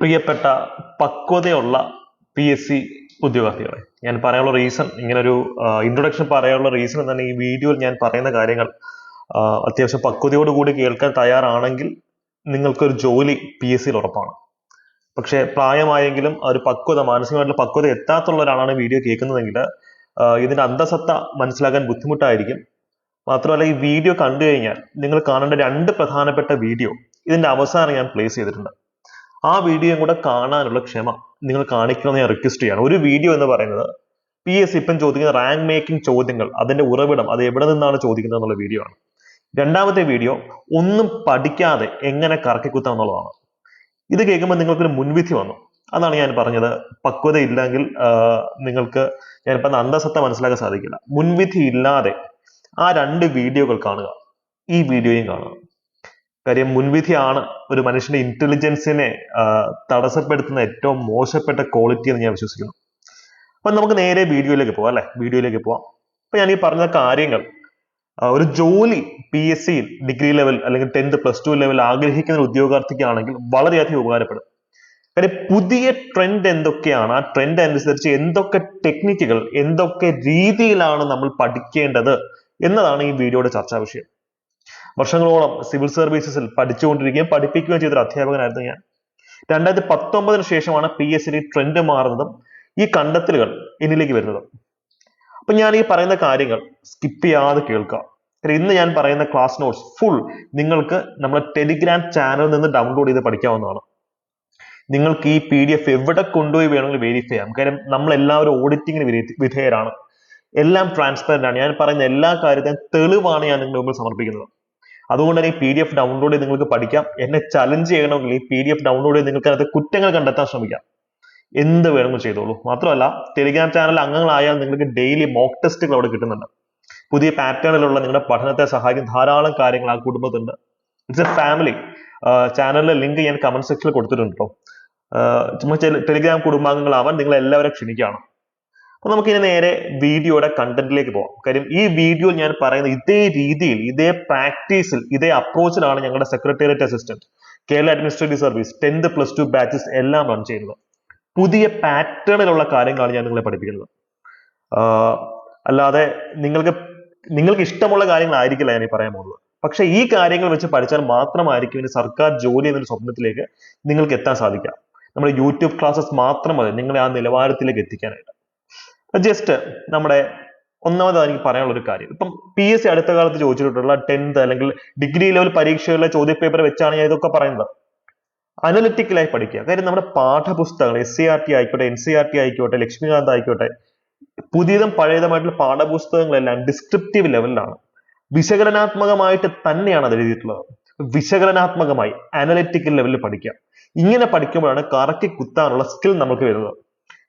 പ്രിയപ്പെട്ട പക്വതയുള്ള P S C ഉദ്യോഗാർത്ഥികളെ. ഞാൻ പറയാനുള്ള റീസൺ ഇങ്ങനൊരു ഇൻട്രൊഡക്ഷൻ പറയാനുള്ള റീസൺ തന്നെ ഈ വീഡിയോയിൽ ഞാൻ പറയുന്ന കാര്യങ്ങൾ. അത്യാവശ്യം പക്വതയോടുകൂടി കേൾക്കാൻ തയ്യാറാണെങ്കിൽ നിങ്ങൾക്കൊരു ജോലി പി എസ് സിയിൽ ഉറപ്പാണ്. പക്ഷേ പ്രായമായെങ്കിലും ആ ഒരു പക്വത മാനസികമായിട്ടുള്ള പക്വത എത്താത്തുള്ള ഒരാളാണ് വീഡിയോ കേൾക്കുന്നതെങ്കിൽ ഇതിന്റെ അന്തസത്ത മനസ്സിലാക്കാൻ ബുദ്ധിമുട്ടായിരിക്കും. മാത്രമല്ല ഈ വീഡിയോ കണ്ടു കഴിഞ്ഞാൽ നിങ്ങൾ കാണേണ്ട രണ്ട് പ്രധാനപ്പെട്ട വീഡിയോ ഇതിന്റെ അവസാനം ഞാൻ പ്ലേസ് ചെയ്തിട്ടുണ്ട്. ആ വീഡിയോയും കൂടെ കാണാനുള്ള ക്ഷമ നിങ്ങൾ കാണിക്കണമെന്ന് ഞാൻ റിക്വസ്റ്റ് ചെയ്യാണ്. ഒരു വീഡിയോ എന്ന് പറയുന്നത് പി എസ് ഇപ്പം ചോദിക്കുന്ന റാങ്ക് മേക്കിംഗ് ചോദ്യങ്ങൾ അതിന്റെ ഉറവിടം അത് എവിടെ നിന്നാണ് ചോദിക്കുന്നത് എന്നുള്ള വീഡിയോ ആണ്. രണ്ടാമത്തെ വീഡിയോ ഒന്നും പഠിക്കാതെ എങ്ങനെ കറക്കിക്കുത്താം എന്നുള്ളതാണ്. ഇത് കേൾക്കുമ്പോൾ നിങ്ങൾക്കൊരു മുൻവിധി വന്നു. അതാണ് ഞാൻ പറഞ്ഞത്. പക്വത ഇല്ലെങ്കിൽ നിങ്ങൾക്ക് ഞാനിപ്പോൾ അന്തസത്ത മനസ്സിലാക്കാൻ സാധിക്കില്ല. മുൻവിധി ഇല്ലാതെ ആ രണ്ട് വീഡിയോകൾ കാണുക. ഈ വീഡിയോയും കാണുക. കാര്യം മുൻവിധിയാണ് ഒരു മനുഷ്യന്റെ ഇന്റലിജൻസിനെ തടസ്സപ്പെടുത്തുന്ന ഏറ്റവും മോശപ്പെട്ട ക്വാളിറ്റി എന്ന് ഞാൻ വിശ്വസിക്കുന്നു. അപ്പൊ നമുക്ക് നേരെ വീഡിയോയിലേക്ക് പോവാം അല്ലെ? വീഡിയോയിലേക്ക് പോവാം. അപ്പൊ ഞാൻ ഈ പറഞ്ഞ കാര്യങ്ങൾ ഒരു ജോലി പി എസ് സിയിൽ ഡിഗ്രി ലെവൽ അല്ലെങ്കിൽ ടെൻത്ത് പ്ലസ് ടു ലെവൽ ആഗ്രഹിക്കുന്ന ഒരു ഉദ്യോഗാർത്ഥിക്കാണെങ്കിൽ വളരെയധികം ഉപകാരപ്പെടും. കാര്യം പുതിയ ട്രെൻഡ് എന്തൊക്കെയാണ്? ആ ട്രെൻഡ് അനുസരിച്ച് എന്തൊക്കെ ടെക്നിക്കുകൾ എന്തൊക്കെ രീതിയിലാണ് നമ്മൾ പഠിക്കേണ്ടത് എന്നതാണ് ഈ വീഡിയോയുടെ ചർച്ചാ വിഷയം. വർഷങ്ങളോളം സിവിൽ സർവീസസിൽ പഠിച്ചുകൊണ്ടിരിക്കുകയും പഠിപ്പിക്കുകയും ചെയ്ത ഒരു അധ്യാപകനായിരുന്നു ഞാൻ. രണ്ടായിരത്തി പത്തൊമ്പതിന് ശേഷമാണ് പി എസ് സി ട്രെൻഡ് മാറുന്നതും ഈ കണ്ടെത്തലുകൾ എന്നിലേക്ക് വരുന്നതും. അപ്പൊ ഞാൻ ഈ പറയുന്ന കാര്യങ്ങൾ സ്കിപ്പ് ചെയ്യാതെ കേൾക്കുക. ഇന്ന് ഞാൻ പറയുന്ന ക്ലാസ് നോട്ട്സ് ഫുൾ നിങ്ങൾക്ക് നമ്മുടെ ടെലിഗ്രാം ചാനലിൽ നിന്ന് ഡൗൺലോഡ് ചെയ്ത് പഠിക്കാവുന്നതാണ്. നിങ്ങൾക്ക് ഈ പി ഡി എഫ് എവിടെ കൊണ്ടുപോയി വേണമെങ്കിൽ വെരിഫൈ ചെയ്യാം. കാര്യം നമ്മൾ എല്ലാവരും ഓഡിറ്റിങ്ങിന് വിധേയരാണ്. എല്ലാം ട്രാൻസ്പെറന്റ് ആണ്. ഞാൻ പറയുന്ന എല്ലാ കാര്യത്തിനും തെളിവാണ് ഞാൻ നിങ്ങളുടെ മുമ്പിൽ സമർപ്പിക്കുന്നത്. അതുകൊണ്ട് തന്നെ ഈ പി ഡി എഫ് ഡൗൺലോഡ് ചെയ്ത് നിങ്ങൾക്ക് പഠിക്കാം. എന്നെ ചലഞ്ച് ചെയ്യണമെങ്കിൽ ഈ പി ഡി എഫ് ഡൗൺലോഡ് ചെയ്ത് നിങ്ങൾക്ക് അതിനകത്ത് കുറ്റങ്ങൾ കണ്ടെത്താൻ ശ്രമിക്കാം. എന്ത് വേണമെങ്കിലും ചെയ്തോളൂ. മാത്രമല്ല ടെലിഗ്രാം ചാനൽ അംഗങ്ങളായാൽ നിങ്ങൾക്ക് ഡെയിലി മോക്ക് ടെസ്റ്റുകൾ അവിടെ കിട്ടുന്നുണ്ട്. പുതിയ പാറ്റേണിലുള്ള നിങ്ങളുടെ പഠനത്തെ സഹായിക്കുന്ന ധാരാളം കാര്യങ്ങൾ ആ കുടുംബത്തുണ്ട്. ഇറ്റ്സ് എ ഫാമിലി ചാനലിലെ ലിങ്ക് ഞാൻ കമന്റ് സെക്ഷനിൽ കൊടുത്തിട്ടുണ്ട് കേട്ടോ ടെലിഗ്രാം കുടുംബാംഗങ്ങളാവാൻ നിങ്ങൾ എല്ലാവരും ക്ഷണിക്കുകയാണ്. നമുക്ക് ഇനി നേരെ വീഡിയോയുടെ കണ്ടന്റിലേക്ക് പോകാം കാര്യം ഈ വീഡിയോ ഞാൻ പറയുന്ന ഇതേ രീതിയിൽ ഇതേ പ്രാക്ടീസിൽ ഇതേ അപ്രോച്ചിലാണ് ഞങ്ങളുടെ secretariat assistant Kerala administrative service tenth plus two batches എല്ലാം റൺ ചെയ്യുന്നത്. പുതിയ പാറ്റേണിലുള്ള കാര്യങ്ങളാണ് ഞാൻ നിങ്ങളെ പഠിപ്പിക്കുന്നത്. അല്ലാതെ നിങ്ങൾക്ക് നിങ്ങൾക്ക് ഇഷ്ടമുള്ള കാര്യങ്ങളായിരിക്കില്ല ഞാൻ ഈ പറയാൻ പോകുന്നത്. പക്ഷെ ഈ കാര്യങ്ങൾ വെച്ച് പഠിച്ചാൽ മാത്രമായിരിക്കും ഇനി സർക്കാർ ജോലി എന്നൊരു സ്വപ്നത്തിലേക്ക് നിങ്ങൾക്ക് എത്താൻ സാധിക്കുക. നമ്മുടെ യൂട്യൂബ് ക്ലാസ്സസ് മാത്രം മതി നിങ്ങളെ ആ നിലവാരത്തിലേക്ക് എത്തിക്കാനായിട്ട്. ജസ്റ്റ് നമ്മുടെ ഒന്നാമത് എനിക്ക് പറയാനുള്ള ഒരു കാര്യം. ഇപ്പം പി എസ് സി അടുത്ത കാലത്ത് ചോദിച്ചിട്ടുള്ള ടെൻത്ത് അല്ലെങ്കിൽ ഡിഗ്രി ലെവൽ പരീക്ഷകളിലെ ചോദ്യപേപ്പർ വെച്ചാണ് ഞാൻ ഇതൊക്കെ പറയുന്നത്. അനലിറ്റിക്കലായി പഠിക്കുക. കാര്യം നമ്മുടെ പാഠപുസ്തകങ്ങൾ എസ് സി ആർ ടി ആയിക്കോട്ടെ എൻ സി ആർ ടി ആയിക്കോട്ടെ ലക്ഷ്മികാന്ത് ആയിക്കോട്ടെ പുതിയതും പഴയതുമായിട്ടുള്ള പാഠപുസ്തകങ്ങളെല്ലാം ഡിസ്ക്രിപ്റ്റീവ് ലെവലിലാണ് വിശകലനാത്മകമായിട്ട് തന്നെയാണ് അത് എഴുതിയിട്ടുള്ളത്. വിശകലനാത്മകമായി അനലിറ്റിക്കൽ ലെവലിൽ പഠിക്കുക. ഇങ്ങനെ പഠിക്കുമ്പോഴാണ് കറക്കി കുത്താനുള്ള സ്കിൽ നമുക്ക് വരുന്നത്.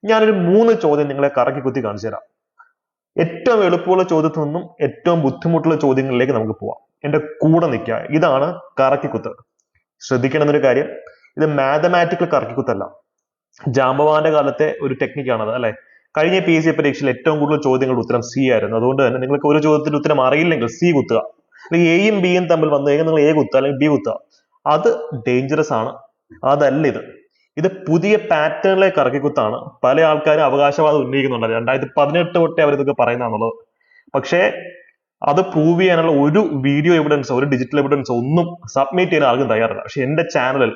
ഞാനൊരു മൂന്ന് ചോദ്യം നിങ്ങളെ കറക്കി കുത്തി കാണിച്ചു തരാം. ഏറ്റവും എളുപ്പമുള്ള ചോദ്യത്തിൽ നിന്നും ഏറ്റവും ബുദ്ധിമുട്ടുള്ള ചോദ്യങ്ങളിലേക്ക് നമുക്ക് പോവാം. എന്റെ കൂടെ നിൽക്കുക. ഇതാണ് കറക്കിക്കുത്ത് ശ്രദ്ധിക്കണം എന്നൊരു കാര്യം ഇത് മാത്തമാറ്റിക്കൽ കറക്കിക്കുത്തല്ല ജാമ്പവാന്റെ കാലത്തെ ഒരു ടെക്നിക്കാണത് അല്ലെ? കഴിഞ്ഞ പി സി പരീക്ഷയിൽ ഏറ്റവും കൂടുതൽ ചോദ്യങ്ങളുടെ ഉത്തരം സി ആയിരുന്നു. അതുകൊണ്ട് തന്നെ നിങ്ങൾക്ക് ഒരു ചോദ്യത്തിന്റെ ഉത്തരം അറിയില്ലെങ്കിൽ സി കുത്തുക. അല്ലെങ്കിൽ എയും ബിയും തമ്മിൽ വന്നു കഴിഞ്ഞാൽ നിങ്ങൾ എ കുത്തുക അല്ലെങ്കിൽ ബി കുത്തുക. അത് ഡേഞ്ചറസ് ആണ്. അതല്ല ഇത്. ഇത് പുതിയ പാറ്റേണിലേക്ക് ഇറക്കിക്കുത്താണ്. പല ആൾക്കാരും അവകാശവാദം ഉന്നയിക്കുന്നുണ്ട്. രണ്ടായിരത്തി പതിനെട്ട് തൊട്ടേ അവർ ഇതൊക്കെ പറയുന്നതാണുള്ളത്. പക്ഷേ അത് പ്രൂവ് ചെയ്യാനുള്ള ഒരു വീഡിയോ എവിഡൻസ് ഒരു ഡിജിറ്റൽ എവിഡൻസ് ഒന്നും സബ്മിറ്റ് ചെയ്യാൻ ആർക്കും തയ്യാറല്ല. പക്ഷെ എന്റെ ചാനലിൽ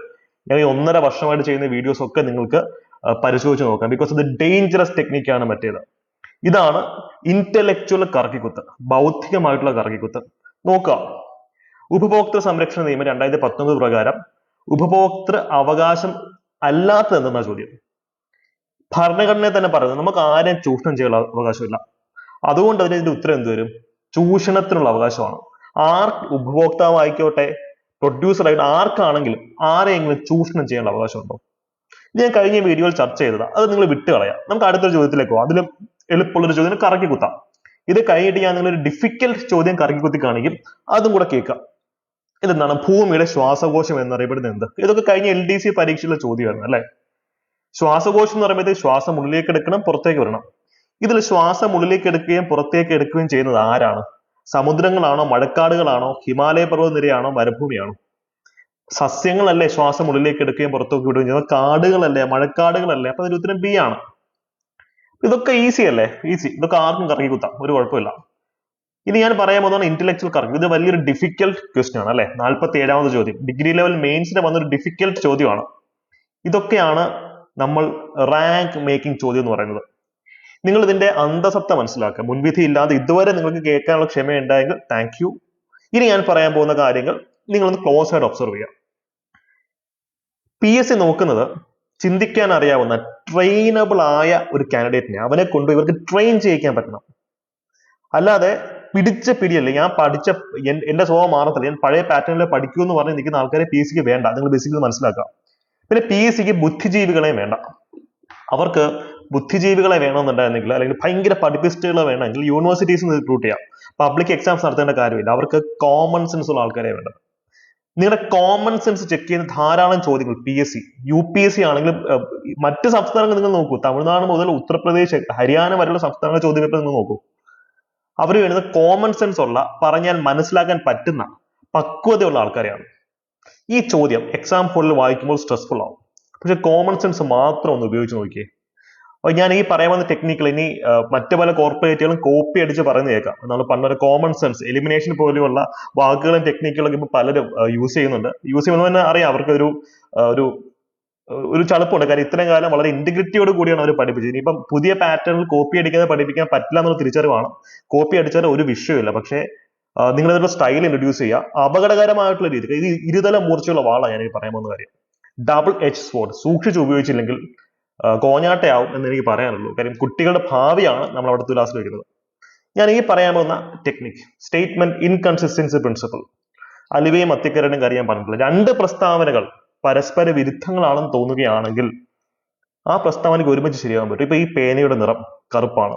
ഞാൻ ഈ ഒന്നര വർഷമായിട്ട് ചെയ്യുന്ന വീഡിയോസ് ഒക്കെ നിങ്ങൾക്ക് പരിശോധിച്ച് നോക്കാം. ബിക്കോസ് ഇത് ഡേഞ്ചറസ് ടെക്നിക്കാണ് മറ്റേത്. ഇതാണ് ഇന്റലക്ച്വൽ കറക്കിക്കുത്ത്. ബൗദ്ധികമായിട്ടുള്ള കറക്കിക്കുത്ത്. നോക്കുക. ഉപഭോക്തൃ സംരക്ഷണ നിയമം രണ്ടായിരത്തി പത്തൊമ്പത് പ്രകാരം ഉപഭോക്തൃ അവകാശം അല്ലാത്തത് എന്തെന്നാ ചോദ്യം? ഭരണഘടനയെ തന്നെ പറയുന്നത് നമുക്ക് ആരെയും ചൂഷണം ചെയ്യാനുള്ള അവകാശമില്ല. അതുകൊണ്ട് അതിന് ഇതിന്റെ ഉത്തരം എന്ത് വരും? ചൂഷണത്തിനുള്ള അവകാശമാണ്. ആർ ഉപഭോക്താവ് ആയിക്കോട്ടെ പ്രൊഡ്യൂസർ ആയിട്ട് ആർക്കാണെങ്കിലും ആരെയെങ്കിലും ചൂഷണം ചെയ്യാനുള്ള അവകാശമുണ്ടോ? ഞാൻ കഴിഞ്ഞ വീഡിയോയിൽ ചർച്ച ചെയ്തതാണ് അത് നിങ്ങൾ വിട്ടുകളയാം. നമുക്ക് അടുത്തൊരു ചോദ്യത്തിലേക്ക് പോകാം അതിലും എളുപ്പമുള്ളൊരു ചോദ്യം കറക്കി കുത്താം ഇത് കഴിഞ്ഞിട്ട് ഞാൻ നിങ്ങളൊരു ഡിഫിക്കൽട്ട് ചോദ്യം കറക്കി കുത്തി കാണിക്കും. അതും കൂടെ കേൾക്കാം. ഇതെന്താണ്? ഭൂമിയുടെ ശ്വാസകോശം എന്നറിയപ്പെടുന്നത് എന്ത്? ഇതൊക്കെ കഴിഞ്ഞ എൽ ഡി സി പരീക്ഷയിലെ ചോദ്യമായിരുന്നു അല്ലെ? ശ്വാസകോശം എന്ന് പറയുമ്പോൾ ശ്വാസം ഉള്ളിലേക്ക് എടുക്കണം പുറത്തേക്ക് വരണം ഇതിൽ ശ്വാസം ഉള്ളിലേക്ക് എടുക്കുകയും പുറത്തേക്ക് എടുക്കുകയും ചെയ്യുന്നത് ആരാണ്? സമുദ്രങ്ങളാണോ മഴക്കാടുകളാണോ ഹിമാലയ പർവതനിരയാണോ മരുഭൂമിയാണോ? സസ്യങ്ങളല്ലേ ശ്വാസം ഉള്ളിലേക്ക് എടുക്കുകയും പുറത്തേക്ക് വിടുകയും ചെയ്യുന്നത്? കാടുകളല്ലേ മഴക്കാടുകളല്ലേ? അപ്പൊ അതിന്റെ ഉത്തരം ബി ആണ്. ഇതൊക്കെ ഈസി അല്ലേ? ഈസി ഇതൊക്കെ ആർക്കും കറങ്ങി കുത്താം. ഒരു കുഴപ്പമില്ല. ഇനി ഞാൻ പറയാൻ പോകുന്നതാണ് ഇന്റലക്ച്വൽ കറക്റ്റ് ഇത് വലിയൊരു ഡിഫിക്കൽട്ട് ക്വസ്റ്റ്യൻ ആണ് അല്ലെ? നാൽപ്പത്തി ഏഴാമത് ചോദ്യം ഡിഗ്രി ലെവൽ മെയിൻസിന് വന്നൊരു ഡിഫിക്കൽട്ട് ചോദ്യമാണ്. ഇതൊക്കെയാണ് നമ്മൾ റാങ്ക് മേക്കിംഗ് ചോദ്യം എന്ന് പറയുന്നത്. നിങ്ങൾ ഇതിന്റെ അന്തസത്ത മനസ്സിലാക്കുക. മുൻവിധി ഇല്ലാതെ ഇതുവരെ നിങ്ങൾക്ക് കേൾക്കാനുള്ള ക്ഷമയുണ്ടായെങ്കിൽ താങ്ക് യു ഇനി ഞാൻ പറയാൻ പോകുന്ന കാര്യങ്ങൾ നിങ്ങളൊന്ന് ക്ലോസ് ആയിട്ട് ഒബ്സർവ് ചെയ്യുക. സി നോക്കുന്നത് ചിന്തിക്കാൻ അറിയാവുന്ന ട്രെയിനബിൾ ആയ ഒരു കാൻഡിഡേറ്റിനെ അവനെ കൊണ്ട് ഇവർക്ക് ട്രെയിൻ ചെയ്യിക്കാൻ പറ്റണം. അല്ലാതെ പിടിച്ച പിടിയല്ല? ഞാൻ പഠിച്ച എന്റെ സ്വഭാവം മാറത്തില്ല. ഞാൻ പഴയ പാറ്റേണിൽ പഠിക്കൂ എന്ന് പറഞ്ഞ് നിൽക്കുന്ന ആൾക്കാരെ പി സിക്ക് വേണ്ട. നിങ്ങൾ ബേസിക്കലി മനസ്സിലാക്കുക. പിന്നെ പി സിക്ക് ബുദ്ധിജീവികളെ വേണ്ട. അവർക്ക് ബുദ്ധിജീവികളെ വേണമെന്നുണ്ടായിരുന്നെങ്കിൽ അല്ലെങ്കിൽ ഭയങ്കര പഠിപ്പിസ്റ്റുകളെ വേണമെങ്കിൽ യൂണിവേഴ്സിറ്റീസ് റിക്രൂട്ട് ചെയ്യാം. പബ്ലിക് എക്സാംസ് നടത്തേണ്ട കാര്യമില്ല. അവർക്ക് കോമൺ സെൻസ് ഉള്ള ആൾക്കാരെ വേണ്ടത്. നിങ്ങളുടെ കോമൺ സെൻസ് ചെക്ക് ചെയ്യുന്ന ധാരാളം ചോദ്യങ്ങൾ. P S C U P S C ആണെങ്കിലും മറ്റ് സംസ്ഥാനങ്ങൾ നിങ്ങൾ നോക്കൂ. തമിഴ്നാട് മുതൽ ഉത്തർപ്രദേശ് ഹരിയാന വരെയുള്ള സംസ്ഥാന ചോദ്യങ്ങൾ നിങ്ങൾ നോക്കൂ. അവർ വേണ്ടത് കോമൺ സെൻസ് ഉള്ള പറഞ്ഞാൽ മനസ്സിലാക്കാൻ പറ്റുന്ന പക്വതയുള്ള ആൾക്കാരെയാണ്. ഈ ചോദ്യം എക്സാം ഹോളിൽ വായിക്കുമ്പോൾ സ്ട്രെസ്ഫുൾ ആവും. പക്ഷെ കോമൺ സെൻസ് മാത്രം ഒന്ന് ഉപയോഗിച്ച് നോക്കിയേ. അപ്പോൾ ഞാൻ ഈ പറയാൻ വന്ന ടെക്നിക്കൽ ഇനി മറ്റു പല കോർപ്പറേറ്റുകളും കോപ്പി അടിച്ച് പറയുന്ന കേൾക്കാം. നമ്മൾ പണ്ടൊരു കോമൺ സെൻസ് എലിമിനേഷൻ പോലെയുള്ള വാക്കുകളും ടെക്നിക്കുകളും ഇപ്പൊ പലരും യൂസ് ചെയ്യുന്നുണ്ട്. യൂസ് ചെയ്യുന്നത് തന്നെ അറിയാം. അവർക്ക് ഒരു ഒരു ഒരു ചളുപ്പുണ്ട്. കാര്യം ഇത്രയും കാലം വളരെ ഇന്റഗ്രിറ്റിയോട് കൂടിയാണ് അവർ പഠിപ്പിച്ചത്. ഇനിയിപ്പം പുതിയ പാറ്റേണിൽ കോപ്പി അടിക്കാതെ പഠിപ്പിക്കാൻ പറ്റില്ല എന്നുള്ള തിരിച്ചറിവാണ് കോപ്പി അടിച്ചാൽ ഒരു വിഷയമില്ല പക്ഷേ നിങ്ങൾ ഇതിന്റെ സ്റ്റൈൽ ഇൻട്രൊഡ്യൂസ് ചെയ്യുക. അപകടകരമായിട്ടുള്ള രീതി ഇത് ഇരുതല മൂർച്ചയുള്ള വാളാണ് ഞാൻ പറയാൻ പോകുന്ന കാര്യം. ഡബിൾ എച്ച് സ്പോർട്ട് സൂക്ഷിച്ച് ഉപയോഗിച്ചില്ലെങ്കിൽ കോഞ്ഞാട്ടയാവും എന്ന് എനിക്ക് പറയാനുള്ളൂ. കാര്യം കുട്ടികളുടെ ഭാവിയാണ് നമ്മൾ അവിടെ തുലാസിൽ വയ്ക്കുന്നത്. ഞാൻ ഈ പറയാൻ പോകുന്ന ടെക്നിക് സ്റ്റേറ്റ്മെന്റ് ഇൻകൺസിസ്റ്റൻസി പ്രിൻസിപ്പിൾ അലുവയും അത്തിക്കരനും ഞാൻ പറഞ്ഞിട്ടില്ല. രണ്ട് പ്രസ്താവനകൾ പരസ്പര വിരുദ്ധങ്ങളാണെന്ന് തോന്നുകയാണെങ്കിൽ ആ പ്രസ്താവനയ്ക്ക് ഒരുമിച്ച് ശരിയാകാൻ പറ്റും. ഇപ്പൊ ഈ പേനയുടെ നിറം കറുപ്പാണ്.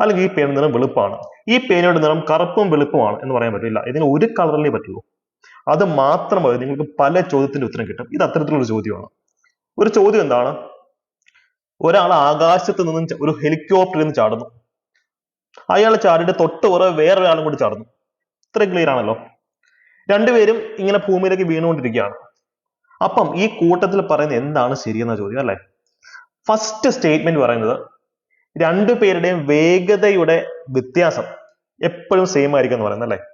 അല്ലെങ്കിൽ ഈ പേന നിറം വെളുപ്പാണ്. ഈ പേനയുടെ നിറം കറുപ്പും വെളുപ്പുമാണ് എന്ന് പറയാൻ പറ്റില്ല. ഇതിന് ഒരു കളറിലേ പറ്റുള്ളൂ. അത് മാത്രമായി നിങ്ങൾക്ക് പല ചോദ്യത്തിന്റെ ഉത്തരം കിട്ടും. ഇത് അത്തരത്തിലുള്ള ചോദ്യമാണ്. ഒരു ചോദ്യം എന്താണ്? ഒരാൾ ആകാശത്ത് നിന്ന് ഒരു ഹെലികോപ്റ്ററിൽ നിന്ന് ചാടുന്നു. അയാൾ ചാടിയിട്ട് തൊട്ട് പുറകെ വേറൊരാളും കൂടി ചാടുന്നു. ഇത്രയും ക്ലിയർ ആണല്ലോ? രണ്ടുപേരും ഇങ്ങനെ ഭൂമിയിലേക്ക് വീണുകൊണ്ടിരിക്കുകയാണ്. അപ്പം ഈ കൂട്ടത്തിൽ പറയുന്നത് എന്താണ് ശരിയെന്ന ചോദ്യം അല്ലെ? ഫസ്റ്റ് സ്റ്റേറ്റ്മെന്റ് പറയുന്നത് രണ്ടു പേരുടെയും വേഗതയുടെ വ്യത്യാസം എപ്പോഴും സെയിം ആയിരിക്കും എന്ന് പറയുന്നത് അല്ലെ?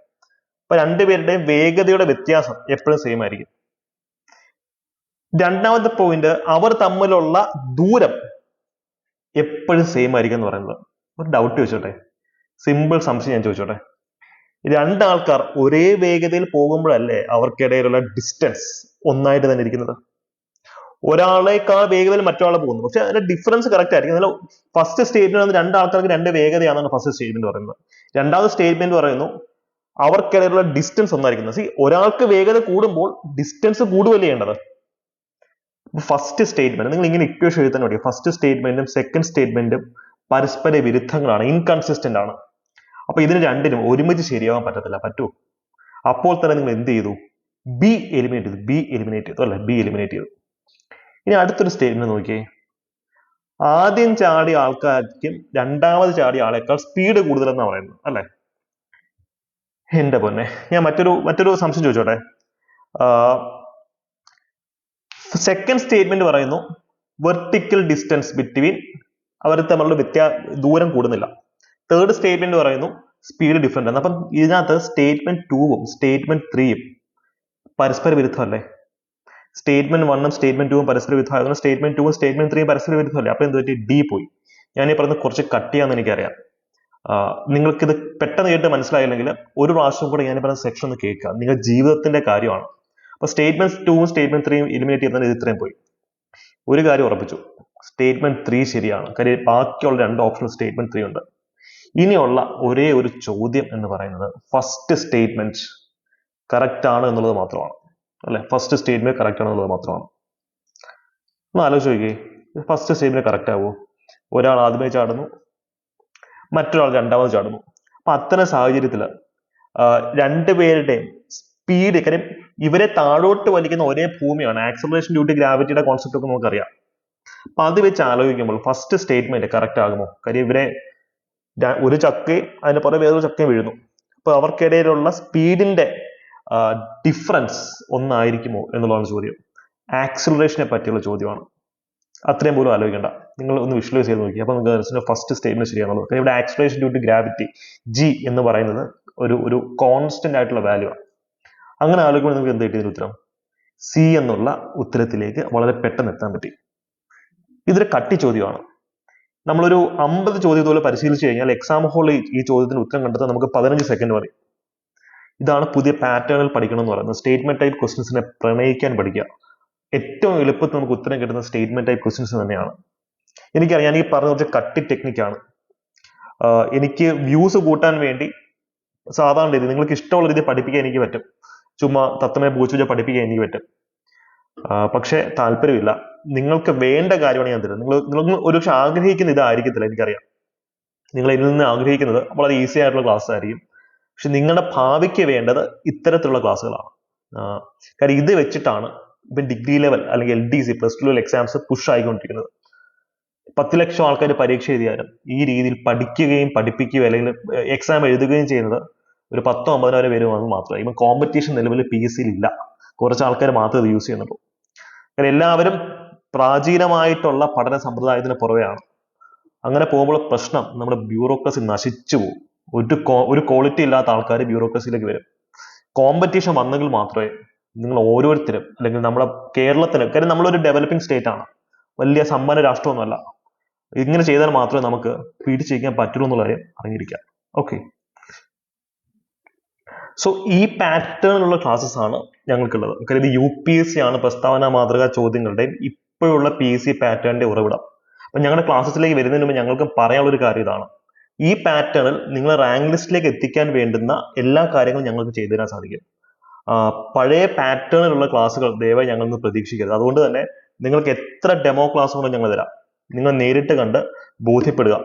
അപ്പൊ രണ്ടുപേരുടെയും വേഗതയുടെ വ്യത്യാസം എപ്പോഴും സെയിം ആയിരിക്കും. രണ്ടാമത്തെ പോയിന്റ് അവർ തമ്മിലുള്ള ദൂരം എപ്പോഴും സെയിം ആയിരിക്കും എന്ന് പറയുന്നത്. ഒരു ഡൗട്ട് ചോദിച്ചോട്ടെ. സിമ്പിൾ സംശയം ഞാൻ ചോദിച്ചോട്ടെ. രണ്ടാൾക്കാർ ഒരേ വേഗതയിൽ പോകുമ്പോഴല്ലേ അവർക്കിടയിലുള്ള ഡിസ്റ്റൻസ് ഒന്നായിട്ട് തന്നെ ഇരിക്കുന്നത്. ഒരാളേക്കാൾ വേഗതയിൽ മറ്റൊരാൾ പോകുന്നു. പക്ഷെ അതിന്റെ ഡിഫറൻസ് കറക്റ്റ് ആയിരിക്കും. എന്നാൽ ഫസ്റ്റ് സ്റ്റേറ്റ്മെന്റ് രണ്ട് ആൾക്കാർക്ക് രണ്ട് വേഗതയാണെന്നാണ് ഫസ്റ്റ് സ്റ്റേറ്റ്മെന്റ് പറയുന്നത്. രണ്ടാമത് സ്റ്റേറ്റ്മെന്റ് പറയുന്നു അവർക്കിടയിലുള്ള ഡിസ്റ്റൻസ് ഒന്നായിരിക്കുന്നത് സി ഒരാൾക്ക് വേഗത കൂടുമ്പോൾ ഡിസ്റ്റൻസ് കൂടുകയല്ലേ ചെയ്യേണ്ടത്? ഫസ്റ്റ് സ്റ്റേറ്റ്മെന്റ് നിങ്ങൾ ഇങ്ങനെ ഇക്വേഷൻ എഴുതാൻ മതി ഫസ്റ്റ് സ്റ്റേറ്റ്മെന്റും സെക്കൻഡ് സ്റ്റേറ്റ്മെന്റും പരസ്പര വിരുദ്ധങ്ങളാണ് ഇൻകൺസിസ്റ്റന്റ് ആണ്. അപ്പൊ ഇതിന് രണ്ടിനും ഒരുമിച്ച് ശരിയാവാൻ പറ്റത്തില്ല. പറ്റൂ. അപ്പോൾ തന്നെ നിങ്ങൾ എന്ത് ചെയ്തു? ബി എലിമിനേറ്റ് ചെയ്തു. ബി എലിമിനേറ്റ് ചെയ്തു അല്ലെ? ബി എലിമിനേറ്റ് ചെയ്തു. ഇനി അടുത്തൊരു സ്റ്റേറ്റ്മെന്റ് നോക്കിയേ. ആദ്യം ചാടിയ ആൾക്കാർക്കും രണ്ടാമത് ചാടിയ ആളേക്കാൾ സ്പീഡ് കൂടുതലെന്നാണ് പറയുന്നത്. അല്ലെ? എന്റെ പൊന്നെ. ഞാൻ മറ്റൊരു മറ്റൊരു സംശയം ചോദിച്ചോട്ടെ. സെക്കൻഡ് സ്റ്റേറ്റ്മെന്റ് പറയുന്നു വെർട്ടിക്കൽ ഡിസ്റ്റൻസ് ബിറ്റ്വീൻ അവർ തമ്മിലുള്ള വ്യത്യാ ദൂരം കൂടുന്നില്ല. തേർഡ് സ്റ്റേറ്റ്മെന്റ് പറയുന്നു സ്പീഡ് ഡിഫറെന്റ് ആണ് അപ്പം ഇതിനകത്ത് സ്റ്റേറ്റ്മെന്റ് ടൂവും സ്റ്റേറ്റ്മെന്റ് ത്രീയും പരസ്പര വിരുദ്ധമല്ലേ? സ്റ്റേറ്റ്മെന്റ് വണ്ണും സ്റ്റേറ്റ്മെന്റ് ടൂവും പരസ്പര വിരുദ്ധമായതുകൊണ്ട് സ്റ്റേറ്റ്മെന്റ് ടൂവും സ്റ്റേറ്റ്മെന്റ് ത്രീയും പരസ്പര വിരുദ്ധമല്ലേ? അപ്പൊ എന്ത് പറ്റി? ഡി പോയി. ഞാൻ ഈ പറഞ്ഞ കുറച്ച് കട്ട് ചെയ്യാന്ന് എനിക്കറിയാം. നിങ്ങൾക്ക് ഇത് പെട്ടെന്ന് കേട്ട് മനസ്സിലായില്ലെങ്കിൽ ഒരു പ്രാവശ്യം കൂടെ ഞാൻ പറഞ്ഞ സെക്ഷൻ ഒന്ന് കേൾക്കുക. നിങ്ങൾ ജീവിതത്തിന്റെ കാര്യമാണ്. അപ്പൊ സ്റ്റേറ്റ്മെന്റ് ടൂവും സ്റ്റേറ്റ്മെന്റ് ത്രീയും എലിമിനേറ്റ് ചെയ്യുന്നത് ഇത് ഇത്രയും പോയി. ഒരു കാര്യം ഉറപ്പിച്ചു. സ്റ്റേറ്റ്മെന്റ് ത്രീ ശരിയാണ്. കാര്യം ബാക്കിയുള്ള രണ്ട് ഓപ്ഷൻ സ്റ്റേറ്റ്മെന്റ് ത്രീ ഉണ്ട്. ഇനിയുള്ള ഒരേ ഒരു ചോദ്യം എന്ന് പറയുന്നത് ഫസ്റ്റ് സ്റ്റേറ്റ്മെന്റ് കറക്റ്റ് ആണ് എന്നുള്ളത് മാത്രമാണ്. അല്ലെ? ഫസ്റ്റ് സ്റ്റേറ്റ്മെന്റ് കറക്റ്റ് ആണ് എന്നുള്ളത് മാത്രമാണ്. ഒന്ന് ആലോചിച്ച് നോക്കിയേ. ഫസ്റ്റ് സ്റ്റേറ്റ്മെന്റ് കറക്റ്റ് ആവുമോ ഒരാൾ ആദ്യമേ ചാടുന്നു മറ്റൊരാൾ രണ്ടാമത് ചാടുന്നു. അപ്പൊ അത്തരം സാഹചര്യത്തിൽ രണ്ടുപേരുടെയും സ്പീഡ് കാര്യം ഇവരെ താഴോട്ട് വലിക്കുന്ന ഒരേ ഭൂമിയാണ്. ആക്സലറേഷൻ ഡ്യൂട്ടി ഗ്രാവിറ്റിയുടെ കോൺസെപ്റ്റ് ഒക്കെ നമുക്കറിയാം. അപ്പൊ അത് വെച്ച് ആലോചിക്കുമ്പോൾ ഫസ്റ്റ് സ്റ്റേറ്റ്മെന്റ് കറക്റ്റ് ആകുമോ? കാര്യം ഇവരെ ഒരു ചക്കയും അതിന് പുറകെ വേറൊരു ചക്കയും വീഴുന്നു. അപ്പൊ അവർക്കിടയിലുള്ള സ്പീഡിന്റെ ഡിഫറൻസ് ഒന്നായിരിക്കുമോ എന്നുള്ളതാണ് ചോദ്യം. ആക്സിലറേഷനെ പറ്റിയുള്ള ചോദ്യമാണ്. അത്രയും പോലും ആലോചിക്കേണ്ട. നിങ്ങൾ ഒന്ന് വിഷ്വലൈസ് ചെയ്ത് നോക്കി. അപ്പോൾ നിങ്ങൾക്ക് ഫസ്റ്റ് സ്റ്റേറ്റ്മെന്റ് കാര്യം ഇവിടെ acceleration due to gravity G എന്ന് പറയുന്നത് ഒരു ഒരു കോൺസ്റ്റന്റ് ആയിട്ടുള്ള വാല്യൂ ആണ്. അങ്ങനെ ആലോചിക്കുമ്പോൾ നിങ്ങൾക്ക് എന്ത് കിട്ടിയ ഉത്തരം? സി എന്നുള്ള ഉത്തരത്തിലേക്ക് വളരെ പെട്ടെന്ന് എത്താൻ പറ്റി. ഇതൊരു കട്ടി ചോദ്യമാണ്. നമ്മളൊരു അമ്പത് ചോദ്യത്തോടെ പരിശീലിച്ചു കഴിഞ്ഞാൽ എക്സാം ഹോളിൽ ഈ ചോദ്യത്തിന് ഉത്തരം കണ്ടെത്താൻ നമുക്ക് പതിനഞ്ച് സെക്കൻഡ് മതി. ഇതാണ് പുതിയ പാറ്റേണിൽ പഠിക്കണം എന്ന് പറയുന്നത്. സ്റ്റേറ്റ്മെന്റ് ടൈപ്പ് ക്വസ്റ്റ്യൻസിനെ പ്രണയിക്കാൻ പഠിക്കുക. ഏറ്റവും എളുപ്പത്തിൽ നമുക്ക് ഉത്തരം കിട്ടുന്ന സ്റ്റേറ്റ്മെന്റ് ടൈപ്പ് ക്വസ്റ്റ്യൻസ് തന്നെയാണ്. എനിക്കറിയാം ഞാൻ ഈ പറഞ്ഞ കുറച്ച് കട്ടി ടെക്നിക്കാണ് എനിക്ക് വ്യൂസ് കൂട്ടാൻ വേണ്ടി സാധാരണ രീതി നിങ്ങൾക്ക് ഇഷ്ടമുള്ള രീതി പഠിപ്പിക്കാൻ എനിക്ക് പറ്റും. ചുമ്മാ തത്തമേ പൂച്ചുജ പഠിപ്പിക്കാൻ എനിക്ക് പറ്റും. പക്ഷേ താല്പര്യമില്ല. നിങ്ങൾക്ക് വേണ്ട കാര്യമാണ് ഞാൻ തരുന്നത്. നിങ്ങൾ നിങ്ങൾ ഒരു പക്ഷെ ആഗ്രഹിക്കുന്ന ഇതായിരിക്കത്തില്ല എനിക്കറിയാം. നിങ്ങൾ ഇതിൽ നിന്ന് ആഗ്രഹിക്കുന്നത് വളരെ ഈസി ആയിട്ടുള്ള ക്ലാസ് ആയിരിക്കും. പക്ഷെ നിങ്ങളുടെ ഭാവിക്ക് വേണ്ടത് ഇത്തരത്തിലുള്ള ക്ലാസ്സുകളാണ്. കാര്യം ഇത് വെച്ചിട്ടാണ് ഇപ്പം ഡിഗ്രി ലെവൽ അല്ലെങ്കിൽ L D C plus two level exams push ആയിക്കൊണ്ടിരിക്കുന്നത്. പത്ത് ലക്ഷം ആൾക്കാർ പരീക്ഷ എഴുതിയാലും ഈ രീതിയിൽ പഠിക്കുകയും പഠിപ്പിക്കുകയും അല്ലെങ്കിൽ എക്സാം എഴുതുകയും ചെയ്യുന്നത് ഒരു പത്തോ അമ്പതിനായിരം പേര് വന്ന് മാത്രമേ. ഇപ്പം കോമ്പറ്റീഷൻ നിലവിൽ പി എസ് ഇല്ല കുറച്ച് ആൾക്കാർ മാത്രമേ ഇത് യൂസ് ചെയ്യുന്നുള്ളൂ. കാരണം എല്ലാവരും പ്രാചീനമായിട്ടുള്ള പഠന സമ്പ്രദായത്തിന് പുറകെയാണ്. അങ്ങനെ പോകുമ്പോൾ പ്രശ്നം നമ്മുടെ ബ്യൂറോക്രസി നശിച്ചു പോകും. ഒരു ഒരു ക്വാളിറ്റി ഇല്ലാത്ത ആൾക്കാർ ബ്യൂറോക്രസിയിലേക്ക് വരും. കോമ്പറ്റീഷൻ വന്നെങ്കിൽ മാത്രമേ നിങ്ങൾ ഓരോരുത്തരും അല്ലെങ്കിൽ നമ്മുടെ കേരളത്തിന് കാര്യം നമ്മളൊരു ഡെവലപ്പിംഗ് സ്റ്റേറ്റ് ആണ്. വലിയ സമ്പന്ന രാഷ്ട്രമൊന്നുമല്ല. ഇങ്ങനെ ചെയ്താൽ മാത്രമേ നമുക്ക് പിടിച്ചിരിക്കാൻ പറ്റുള്ളൂ എന്നുള്ള കാര്യം അറിഞ്ഞിരിക്കാം. ഓക്കെ സോ ഈ പാറ്റേണിലുള്ള ക്ലാസ്സസ് ആണ് ഞങ്ങൾക്കുള്ളത്. ഇത് യു പി എസ് സി ആണ് പ്രസ്താവന മാതൃക ചോദ്യങ്ങളുടെയും ഇപ്പോഴുള്ള പി എസ് സി പാറ്റേണിന്റെ ഉറവിടം. അപ്പൊ ഞങ്ങളുടെ ക്ലാസ്സസിലേക്ക് വരുന്നതിന് മുമ്പ് ഞങ്ങൾക്ക് പറയാനുള്ള ഒരു കാര്യം ഇതാണ്. ഈ പാറ്റേണിൽ നിങ്ങൾ റാങ്ക് ലിസ്റ്റിലേക്ക് എത്തിക്കാൻ വേണ്ടുന്ന എല്ലാ കാര്യങ്ങളും ഞങ്ങൾക്ക് ചെയ്തു തരാൻ സാധിക്കും. പഴയ പാറ്റേണിലുള്ള ക്ലാസ്സുകൾ ദയവായി ഞങ്ങൾ നിന്ന് പ്രതീക്ഷിക്കരുത്. അതുകൊണ്ട് തന്നെ നിങ്ങൾക്ക് എത്ര ഡെമോ ക്ലാസ്സുകളും ഞങ്ങൾ തരാം. നിങ്ങൾ നേരിട്ട് കണ്ട് ബോധ്യപ്പെടുക.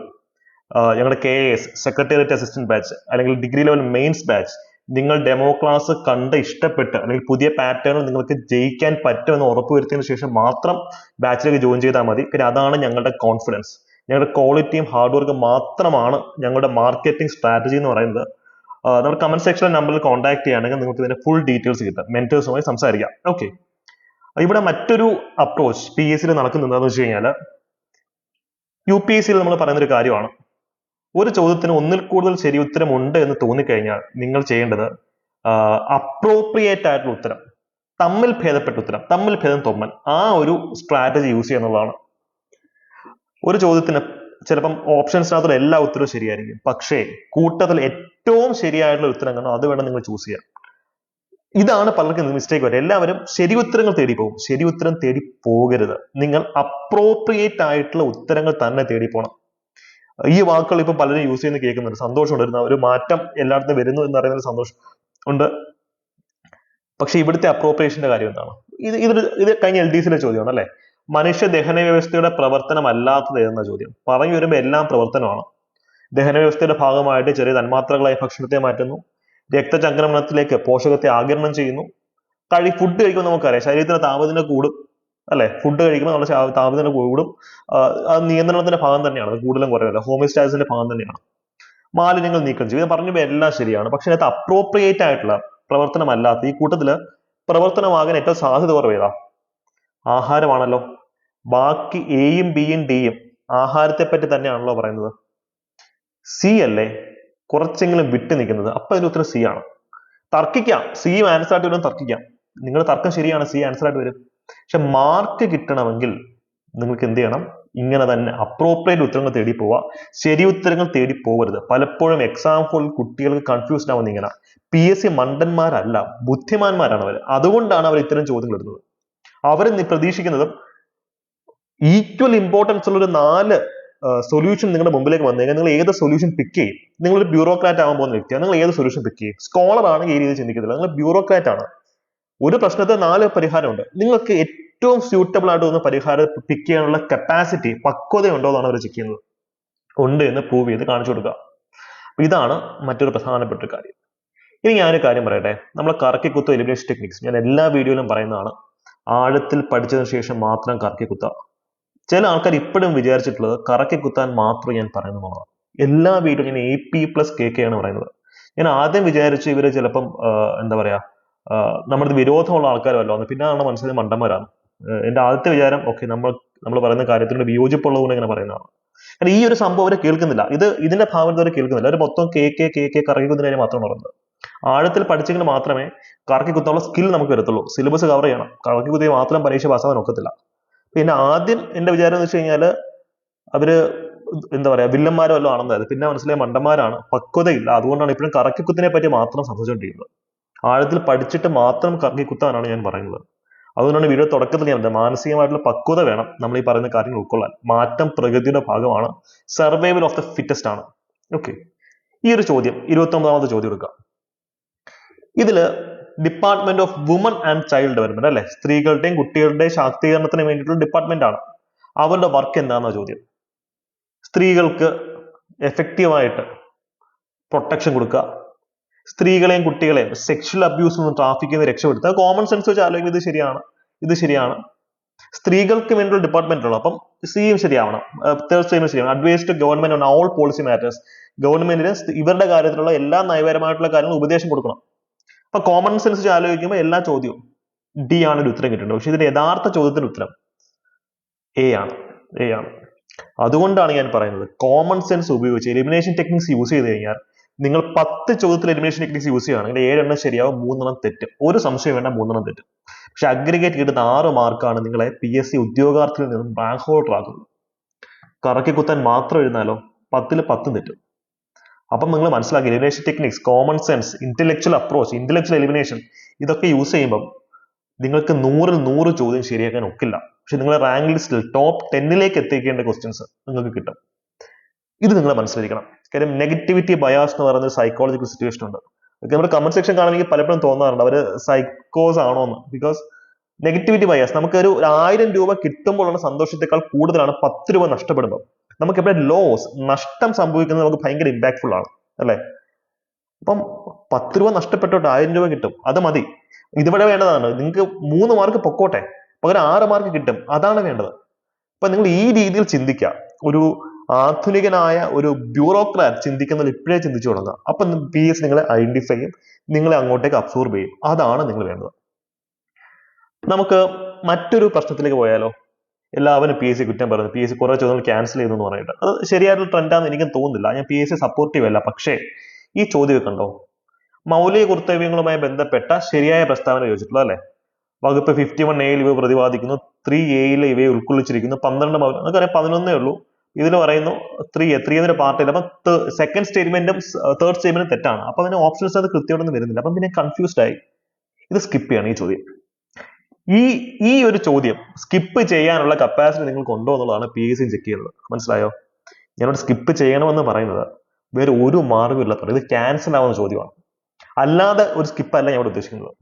ഞങ്ങളുടെ K S secretariat assistant batch അല്ലെങ്കിൽ ഡിഗ്രി ലെവൽ മെയിൻസ് ബാച്ച് നിങ്ങൾ ഡെമോ ക്ലാസ് കണ്ട് ഇഷ്ടപ്പെട്ട് അല്ലെങ്കിൽ പുതിയ പാറ്റേണിൽ നിങ്ങൾക്ക് ജയിക്കാൻ പറ്റുമെന്ന് ഉറപ്പുവരുത്തിയതിനു ശേഷം മാത്രം ബാച്ചിലേക്ക് ജോയിൻ ചെയ്താൽ മതി. പിന്നെ അതാണ് ഞങ്ങളുടെ കോൺഫിഡൻസ് ഞങ്ങളുടെ ക്വാളിറ്റിയും ഹാർഡ് വർക്കും മാത്രമാണ് ഞങ്ങളുടെ മാർക്കറ്റിംഗ് സ്ട്രാറ്റജി എന്ന് പറയുന്നത്. നമ്മുടെ കമന്റ് സെക്ഷനിലെ നമ്പറിൽ കോൺടാക്ട് ചെയ്യുകയാണെങ്കിൽ നിങ്ങൾക്ക് ഇതിന്റെ ഫുൾ ഡീറ്റെയിൽസ് കിട്ടും. മെന്റേഴ്സുമായി സംസാരിക്കാം. ഓക്കെ ഇവിടെ മറ്റൊരു അപ്രോച്ച് പി എസ് സിയിൽ നടക്കുന്നത് എന്താണെന്ന് വെച്ച് കഴിഞ്ഞാൽ യു പി എസ് സിയിൽ നമ്മൾ പറയുന്ന ഒരു കാര്യമാണ്. ഒരു ചോദ്യത്തിന് ഒന്നിൽ കൂടുതൽ ശരി ഉത്തരം ഉണ്ട് എന്ന് തോന്നിക്കഴിഞ്ഞാൽ നിങ്ങൾ ചെയ്യേണ്ടത് അപ്രോപ്രിയേറ്റ് ആയിട്ടുള്ള ഉത്തരം തമ്മിൽ ഭേദപ്പെട്ട ഉത്തരം തമ്മിൽ ഭേദം തൊമ്മൻ ആ ഒരു സ്ട്രാറ്റജി യൂസ് ചെയ്യുന്നുള്ളതാണ് ഒരു ചോദ്യത്തിന് ചിലപ്പം ഓപ്ഷൻസിനകത്തുള്ള എല്ലാ ഉത്തരവും ശരിയായിരിക്കും. പക്ഷേ കൂട്ടത്തിൽ ഏറ്റവും ശരിയായിട്ടുള്ള ഉത്തരം കാണും അത് വേണം നിങ്ങൾ ചൂസ് ചെയ്യാൻ. ഇതാണ് പലർക്കും മിസ്റ്റേക്ക് വരും എല്ലാവരും ശരി ഉത്തരങ്ങൾ തേടി പോകും. ശരി ഉത്തരം തേടി പോകരുത്. നിങ്ങൾ അപ്രോപ്രിയേറ്റ് ആയിട്ടുള്ള ഉത്തരങ്ങൾ തന്നെ തേടി പോകണം ഈ വാക്കുകൾ ഇപ്പൊ പലരും യൂസ് ചെയ്യുന്ന കേൾക്കുന്നുണ്ട്. സന്തോഷമുണ്ട് ഒരു- ഒരു മാറ്റം എല്ലായിടത്തും വരുന്നു എന്ന് പറയുന്ന സന്തോഷം ഉണ്ട്. പക്ഷെ ഇവിടുത്തെ അപ്രോപ്രിയേഷന്റെ കാര്യം എന്താണ്? ഇത് ഇതൊരു ഇത് കഴിഞ്ഞ എൽ ഡി സിയിലെ ചോദ്യമാണ് അല്ലെ? മനുഷ്യ ദഹന വ്യവസ്ഥയുടെ പ്രവർത്തനമല്ലാത്തത് എന്ന ചോദ്യം. പറഞ്ഞു വരുമ്പോൾ എല്ലാം പ്രവർത്തനമാണ്. ദഹന വ്യവസ്ഥയുടെ ഭാഗമായിട്ട് ചെറിയ തന്മാത്രകളായി ഭക്ഷണത്തെ മാറ്റുന്നു. രക്തചംക്രമണത്തിലേക്ക് പോഷകത്തെ ആഗിരണം ചെയ്യുന്നു. കഴി ഫുഡ് കഴിക്കുമ്പോൾ നമുക്കറിയാം ശരീരത്തിന്റെ താപനില കൂടും അല്ലെ? ഫുഡ് കഴിക്കുമ്പോൾ നമ്മുടെ താപനില കൂടും. അത് നിയന്ത്രണത്തിന്റെ ഭാഗം തന്നെയാണ് കൂടുതലും കുറവില്ല ഹോമിയോസ്റ്റാസിന്റെ ഭാഗം തന്നെയാണ്. മാലിന്യങ്ങൾ നീക്കം ചെയ്യും. ഇത് പറഞ്ഞപ്പോൾ എല്ലാം ശരിയാണ്. പക്ഷെ അതിനകത്ത് അപ്രോപ്രിയേറ്റ് ആയിട്ടുള്ള പ്രവർത്തനമല്ലാത്ത ഈ കൂട്ടത്തിൽ പ്രവർത്തനമാകാൻ ഏറ്റവും സാധ്യത കുറവേതാ ആഹാരമാണല്ലോ. ബാക്കി എയും ബിയും ഡിയും ആഹാരത്തെ പറ്റി തന്നെയാണല്ലോ പറയുന്നത്. സി അല്ലേ? കുറച്ചെങ്കിലും വിട്ടു നിൽക്കുന്നത്. അപ്പൊ അതിന്റെ ഉത്തരം സി ആണ്. തർക്കിക്കാം. സി ആൻസർ ആയിട്ട് വരും തർക്കിക്കാം. നിങ്ങളുടെ തർക്കം ശരിയാണ് സി ആൻസർ ആയിട്ട് വരും. പക്ഷെ മാർക്ക് കിട്ടണമെങ്കിൽ നിങ്ങൾക്ക് എന്ത് ചെയ്യണം? ഇങ്ങനെ തന്നെ അപ്രോപ്രിയേറ്റ് ഉത്തരങ്ങൾ തേടി പോവുക ശരി ഉത്തരങ്ങൾ തേടി പോകരുത് പലപ്പോഴും എക്സാം ഹോളിൽ കുട്ടികൾക്ക് കൺഫ്യൂസ്ഡ് ആവുന്ന ഇങ്ങനെ. പി എസ് സി മണ്ടന്മാരല്ല ബുദ്ധിമാന്മാരാണ് അവർ അതുകൊണ്ടാണ് അവർ ഇത്തരം ചോദ്യങ്ങൾ ഇടുന്നത്. അവർ പ്രതീക്ഷിക്കുന്നതും ഈക്വൽ ഇമ്പോർട്ടൻസ് ഉള്ള ഒരു നാല് സൊല്യൂഷൻ നിങ്ങളുടെ മുമ്പിലേക്ക് വന്നു കഴിഞ്ഞാൽ നിങ്ങൾ ഏത് സൊല്യൂഷൻ പിക്ക് ചെയ്യും? നിങ്ങൾ ഒരു ബ്യൂറോക്രാറ്റ് ആവാൻ പോകുന്ന വ്യക്തിയാണ്. നിങ്ങൾ ഏത് സൊല്യൂഷൻ പിക്ക് ചെയ്യും? സ്കോളർ ആണ് ഈ രീതിയിൽ ചിന്തിക്കത്തില്ല നിങ്ങൾ ബ്യൂറോക്രാറ്റ് ആണ്. ഒരു പ്രശ്നത്തിന് നാല് പരിഹാരമുണ്ട്. നിങ്ങൾക്ക് ഏറ്റവും സ്യൂട്ടബിൾ ആയിട്ട് തോന്നുന്ന പരിഹാരം പിക്ക് ചെയ്യാനുള്ള കപ്പാസിറ്റി പക്വത ഉണ്ടോ എന്നാണ് അവർ ചെക്ക് ചെയ്യുന്നത്. ഉണ്ട് എന്ന് പ്രൂവ് ചെയ്ത് കാണിച്ചു കൊടുക്കുക. ഇതാണ് മറ്റൊരു പ്രധാനപ്പെട്ട കാര്യം. ഇനി ഞാനൊരു കാര്യം പറയട്ടെ. നമ്മൾ കറക്കി കുത്തുക എലിമിനേഷൻ ടെക്നിക്സ് ഞാൻ എല്ലാ വീഡിയോയിലും പറയുന്നതാണ്. ആഴത്തിൽ പഠിച്ചതിന് ശേഷം മാത്രം കറക്കി കുത്തുക. ചില ആൾക്കാർ ഇപ്പോഴും വിചാരിച്ചിട്ടുള്ളത് കറക്കി കുത്താൻ മാത്രം ഞാൻ പറയുന്നതാണ് എല്ലാ വീഡിയോ ഞാൻ A P plus K K ആണ് പറയുന്നത്. ഞാൻ ആദ്യം വിചാരിച്ചു ഇവർ ചിലപ്പം എന്താ പറയാ നമ്മുടെ വിരോധമുള്ള ആൾക്കാരല്ലോ എന്ന് പിന്നാണ് മനസ്സിൽ മണ്ടന്മാരാണ്. എന്റെ ആദ്യത്തെ വിചാരം ഓക്കെ നമ്മൾ നമ്മൾ പറയുന്ന കാര്യത്തിനോട് വിയോജിപ്പുള്ളതുകൊണ്ട് ഇങ്ങനെ പറയുന്നതാണ്. കാരണം ഈ ഒരു സംഭവം അവരെ കേൾക്കുന്നില്ല. ഇത് ഇതിന്റെ ഭാവന അവരെ കേൾക്കുന്നില്ല. അവർ മൊത്തം കെ കെ കെ കെ കറക്കി കാര്യം മാത്രമാണ് പറയുന്നത്. ആഴത്തിൽ പഠിച്ചെങ്കിൽ മാത്രമേ കറക്കി കുത്താനുള്ള സ്കിൽ നമുക്ക് വരത്തുള്ളൂ. സിലബസ് കവർ ചെയ്യണം. കറക്കി കുത്തി മാത്രം പരീക്ഷ പാസ്സാവാൻ ഒക്കത്തില്ല. പിന്നെ ആദ്യം എന്റെ വിചാരം എന്ന് വെച്ച് കഴിഞ്ഞാൽ അവർ എന്താ പറയാ വില്ലന്മാരോ അല്ലോ ആണെന്നായത് പിന്നെ മനസ്സിലായ മണ്ടന്മാരാണ്. പക്വതയില്ല. അതുകൊണ്ടാണ് ഇപ്പോഴും കറക്കി കുത്തിനെ പറ്റി മാത്രം സംസാരിച്ചുകൊണ്ടിരിക്കുന്നത്. ആഴത്തിൽ പഠിച്ചിട്ട് മാത്രം കറക്കി കുത്താനാണ് ഞാൻ പറയുന്നത്. അതുകൊണ്ടാണ് വീഡിയോ തുടക്കത്തിൽ ഞാൻ മാനസികമായിട്ടുള്ള പക്വത വേണം. നമ്മൾ ഈ പറയുന്ന കാര്യങ്ങൾ ഉൾക്കൊള്ളാൻ. മാറ്റം പ്രകൃതിയുടെ ഭാഗമാണ്. സർവൈവൽ ഓഫ് ദ ഫിറ്റസ്റ്റ് ആണ്. ഓക്കെ ഈ ഒരു ചോദ്യം ഇരുപത്തി ഒമ്പതാമത്തെ ചോദ്യം എടുക്കാം. ഇതിൽ department of woman and child development അല്ലെ? സ്ത്രീകളുടെയും കുട്ടികളുടെയും ശാക്തീകരണത്തിന് വേണ്ടിയിട്ടുള്ള ഡിപ്പാർട്ട്മെന്റ് ആണ്. അവരുടെ വർക്ക് എന്താണെന്ന ചോദ്യം? സ്ത്രീകൾക്ക് എഫക്റ്റീവായിട്ട് പ്രൊട്ടക്ഷൻ കൊടുക്കുക. സ്ത്രീകളെയും കുട്ടികളെയും സെക്ഷൽ അബ്യൂസ് നിന്ന് ട്രാഫിക്കിൽ നിന്ന് രക്ഷപ്പെടുത്തുക. കോമൺ സെൻസ് വെച്ച് ആലോചിക്കും ഇത് ശരിയാണ്. ഇത് ശരിയാണ്. സ്ത്രീകൾക്ക് വേണ്ടിയുള്ള ഡിപ്പാർട്ട്മെന്റ് ഉള്ളു. അപ്പം സിയും ശരിയാവണം. തേർഡ് സ്റ്റേറ്റ്മെന്റ് ശരിയാണ് advice to government on all policy matters ഗവൺമെന്റിന് ഇവരുടെ കാര്യത്തിലുള്ള എല്ലാ നയപരമായിട്ടുള്ള കാര്യങ്ങളും ഉപദേശം കൊടുക്കണം. അപ്പൊ കോമൺ സെൻസ് വെച്ച് ആലോചിക്കുമ്പോൾ എല്ലാ ചോദ്യവും ഡി ആണ് ഒരു ഉത്തരം കിട്ടുന്നത് പക്ഷെ ഇതിന്റെ യഥാർത്ഥ ചോദ്യത്തിന്റെ ഉത്തരം എ ആണ്. എ ആണ്. അതുകൊണ്ടാണ് ഞാൻ പറയുന്നത് കോമൺ സെൻസ് ഉപയോഗിച്ച് എലിമിനേഷൻ ടെക്നിക്സ് യൂസ് ചെയ്ത് കഴിഞ്ഞാൽ നിങ്ങൾ പത്ത് ചോദ്യത്തിൽ എലിമിനേഷൻ ടെക്നിക്സ് യൂസ് ചെയ്യുകയാണെങ്കിൽ ഏഴെണ്ണം ശരിയാവും മൂന്നെണ്ണം തെറ്റും. ഒരു സംശയം വേണ്ട മൂന്നെണ്ണം തെറ്റും. പക്ഷെ അഗ്രിഗേറ്റ് കിട്ടുന്ന ആറ് മാർക്കാണ് നിങ്ങളെ പി എസ് സി ഉദ്യോഗാർത്ഥിയിൽ നിന്നും റാങ്ക് ഹോൾഡർ ആക്കുന്നത്. കറക്കി കുത്താൻ മാത്രം എഴുതിയാലോ? പത്തിൽ പത്തും തെറ്റും. അപ്പം നിങ്ങൾ മനസ്സിലാക്കി elimination techniques common sense intellectual approach intellectual elimination ഇതൊക്കെ യൂസ് ചെയ്യുമ്പം നിങ്ങൾക്ക് നൂറിൽ നൂറ് ചോദ്യം ശരിയാക്കാൻ ഒക്കില്ല. പക്ഷെ നിങ്ങളെ റാങ്ക് ലിസ്റ്റിൽ ടോപ്പ് ടെന്നിലേക്ക് എത്തിക്കേണ്ട ക്വസ്റ്റ്യൻസ് നിങ്ങൾക്ക് കിട്ടും. ഇത് നിങ്ങൾ മനസ്സിലാക്കണം കാര്യം നെഗറ്റിവിറ്റി ബയാസ് എന്ന് പറയുന്ന സൈക്കോളജിക്കൽ സിറ്റുവേഷൻ ഉണ്ട്. നമ്മുടെ കമന്റ് സെക്ഷൻ കാണുമെങ്കിൽ പലപ്പോഴും തോന്നാറുണ്ട്. അവർ സൈക്കോസ് ആണോ എന്ന്. ബിക്കോസ് നെഗറ്റിവിറ്റി ബയാസ് നമുക്ക് ഒരു ആയിരം രൂപ കിട്ടുമ്പോഴുള്ള സന്തോഷത്തെക്കാൾ കൂടുതലാണ് പത്ത് രൂപ നഷ്ടപ്പെടുമ്പോൾ നമുക്ക് എപ്പോഴും ലോസ് നഷ്ടം സംഭവിക്കുന്നത് നമുക്ക് ഭയങ്കര ഇമ്പാക്ട്ഫുൾ ആണ് അല്ലേ? അപ്പം പത്ത് രൂപ നഷ്ടപ്പെട്ടോട്ട് ആയിരം രൂപ കിട്ടും അത് മതി. ഇതിവിടെ വേണ്ടതാണ്. നിങ്ങൾക്ക് മൂന്ന് മാർക്ക് പൊക്കോട്ടെ. പകരം ആറ് മാർക്ക് കിട്ടും അതാണ് വേണ്ടത്. അപ്പൊ നിങ്ങൾ ഈ രീതിയിൽ ചിന്തിക്കുക. ഒരു ആധുനികനായ ഒരു ബ്യൂറോക്രാറ്റ് ചിന്തിക്കുന്നതിൽ ഇപ്പോഴേ ചിന്തിച്ചു തുടങ്ങുക. അപ്പൊ പി എസ് നിങ്ങളെ ഐഡന്റിഫൈ ചെയ്യും നിങ്ങളെ അങ്ങോട്ടേക്ക് അബ്സോർബ് ചെയ്യും. അതാണ് നിങ്ങൾ വേണ്ടത്. നമുക്ക് മറ്റൊരു പ്രശ്നത്തിലേക്ക് പോയാലോ? എല്ലാവരും പി എസ് സി കുറ്റം പറയുന്നു. പി എസ് സി കുറെ ചോദ്യങ്ങൾ ക്യാൻസൽ ചെയ്തു എന്ന് പറഞ്ഞിട്ട്. അത് ശരിയായിട്ടുള്ള ട്രെൻഡാന്ന് എനിക്കും തോന്നുന്നില്ല. ഞാൻ പി എസ് സി സപ്പോർട്ടീവ് അല്ല. പക്ഷേ ഈ ചോദ്യം കണ്ടോ മൗലിക കർത്തവ്യങ്ങളുമായി ബന്ധപ്പെട്ട ശരിയായ പ്രസ്താവന ചോദിച്ചിട്ടുള്ളത് അല്ലെ? വകുപ്പ് ഫിഫ്റ്റി വൺ എയിൽ ഇവ പ്രതിപാദിക്കുന്നു. ത്രീ എയിൽ ഇവയെ ഉൾക്കൊള്ളിച്ചിരിക്കുന്നു. പന്ത്രണ്ട് മൗലിക നമുക്കറിയാം പതിനൊന്നേ ഉള്ളൂ. ഇതിൽ പറയുന്നു ത്രീ ത്രീ എന്നൊരു പാർട്ടില്ല അപ്പം സെക്കൻഡ് സ്റ്റേറ്റ്മെന്റും തേർഡ് സ്റ്റേറ്റ്മെന്റും തെറ്റാണ്. അപ്പൊ അതിന് ഓപ്ഷൻസ് അത് കൃത്യമായിട്ടൊന്നും വരുന്നില്ല. അപ്പം പിന്നെ കൺഫ്യൂസ്ഡ് ആയി. ഇത് സ്കിപ്പ് ചെയ്യണം ഈ ചോദ്യം. ഈ ഈ ഒരു ചോദ്യം സ്കിപ്പ് ചെയ്യാനുള്ള കപ്പാസിറ്റി നിങ്ങൾക്ക് ഉണ്ടോ എന്നുള്ളതാണ് പി എസ് സി ചെക്ക് ചെയ്യുന്നത്. മനസ്സിലായോ? ഞാനോട് സ്കിപ്പ് ചെയ്യണമെന്ന് പറയുന്നത് വേറെ ഒരു മാർഗം ഇല്ലാത്തത് ഇത് ക്യാൻസൽ ആവുന്ന ചോദ്യമാണ്. അല്ലാതെ ഒരു സ്കിപ്പ് അല്ല ഞാൻ ഇവിടെ ഉദ്ദേശിക്കുന്നത്.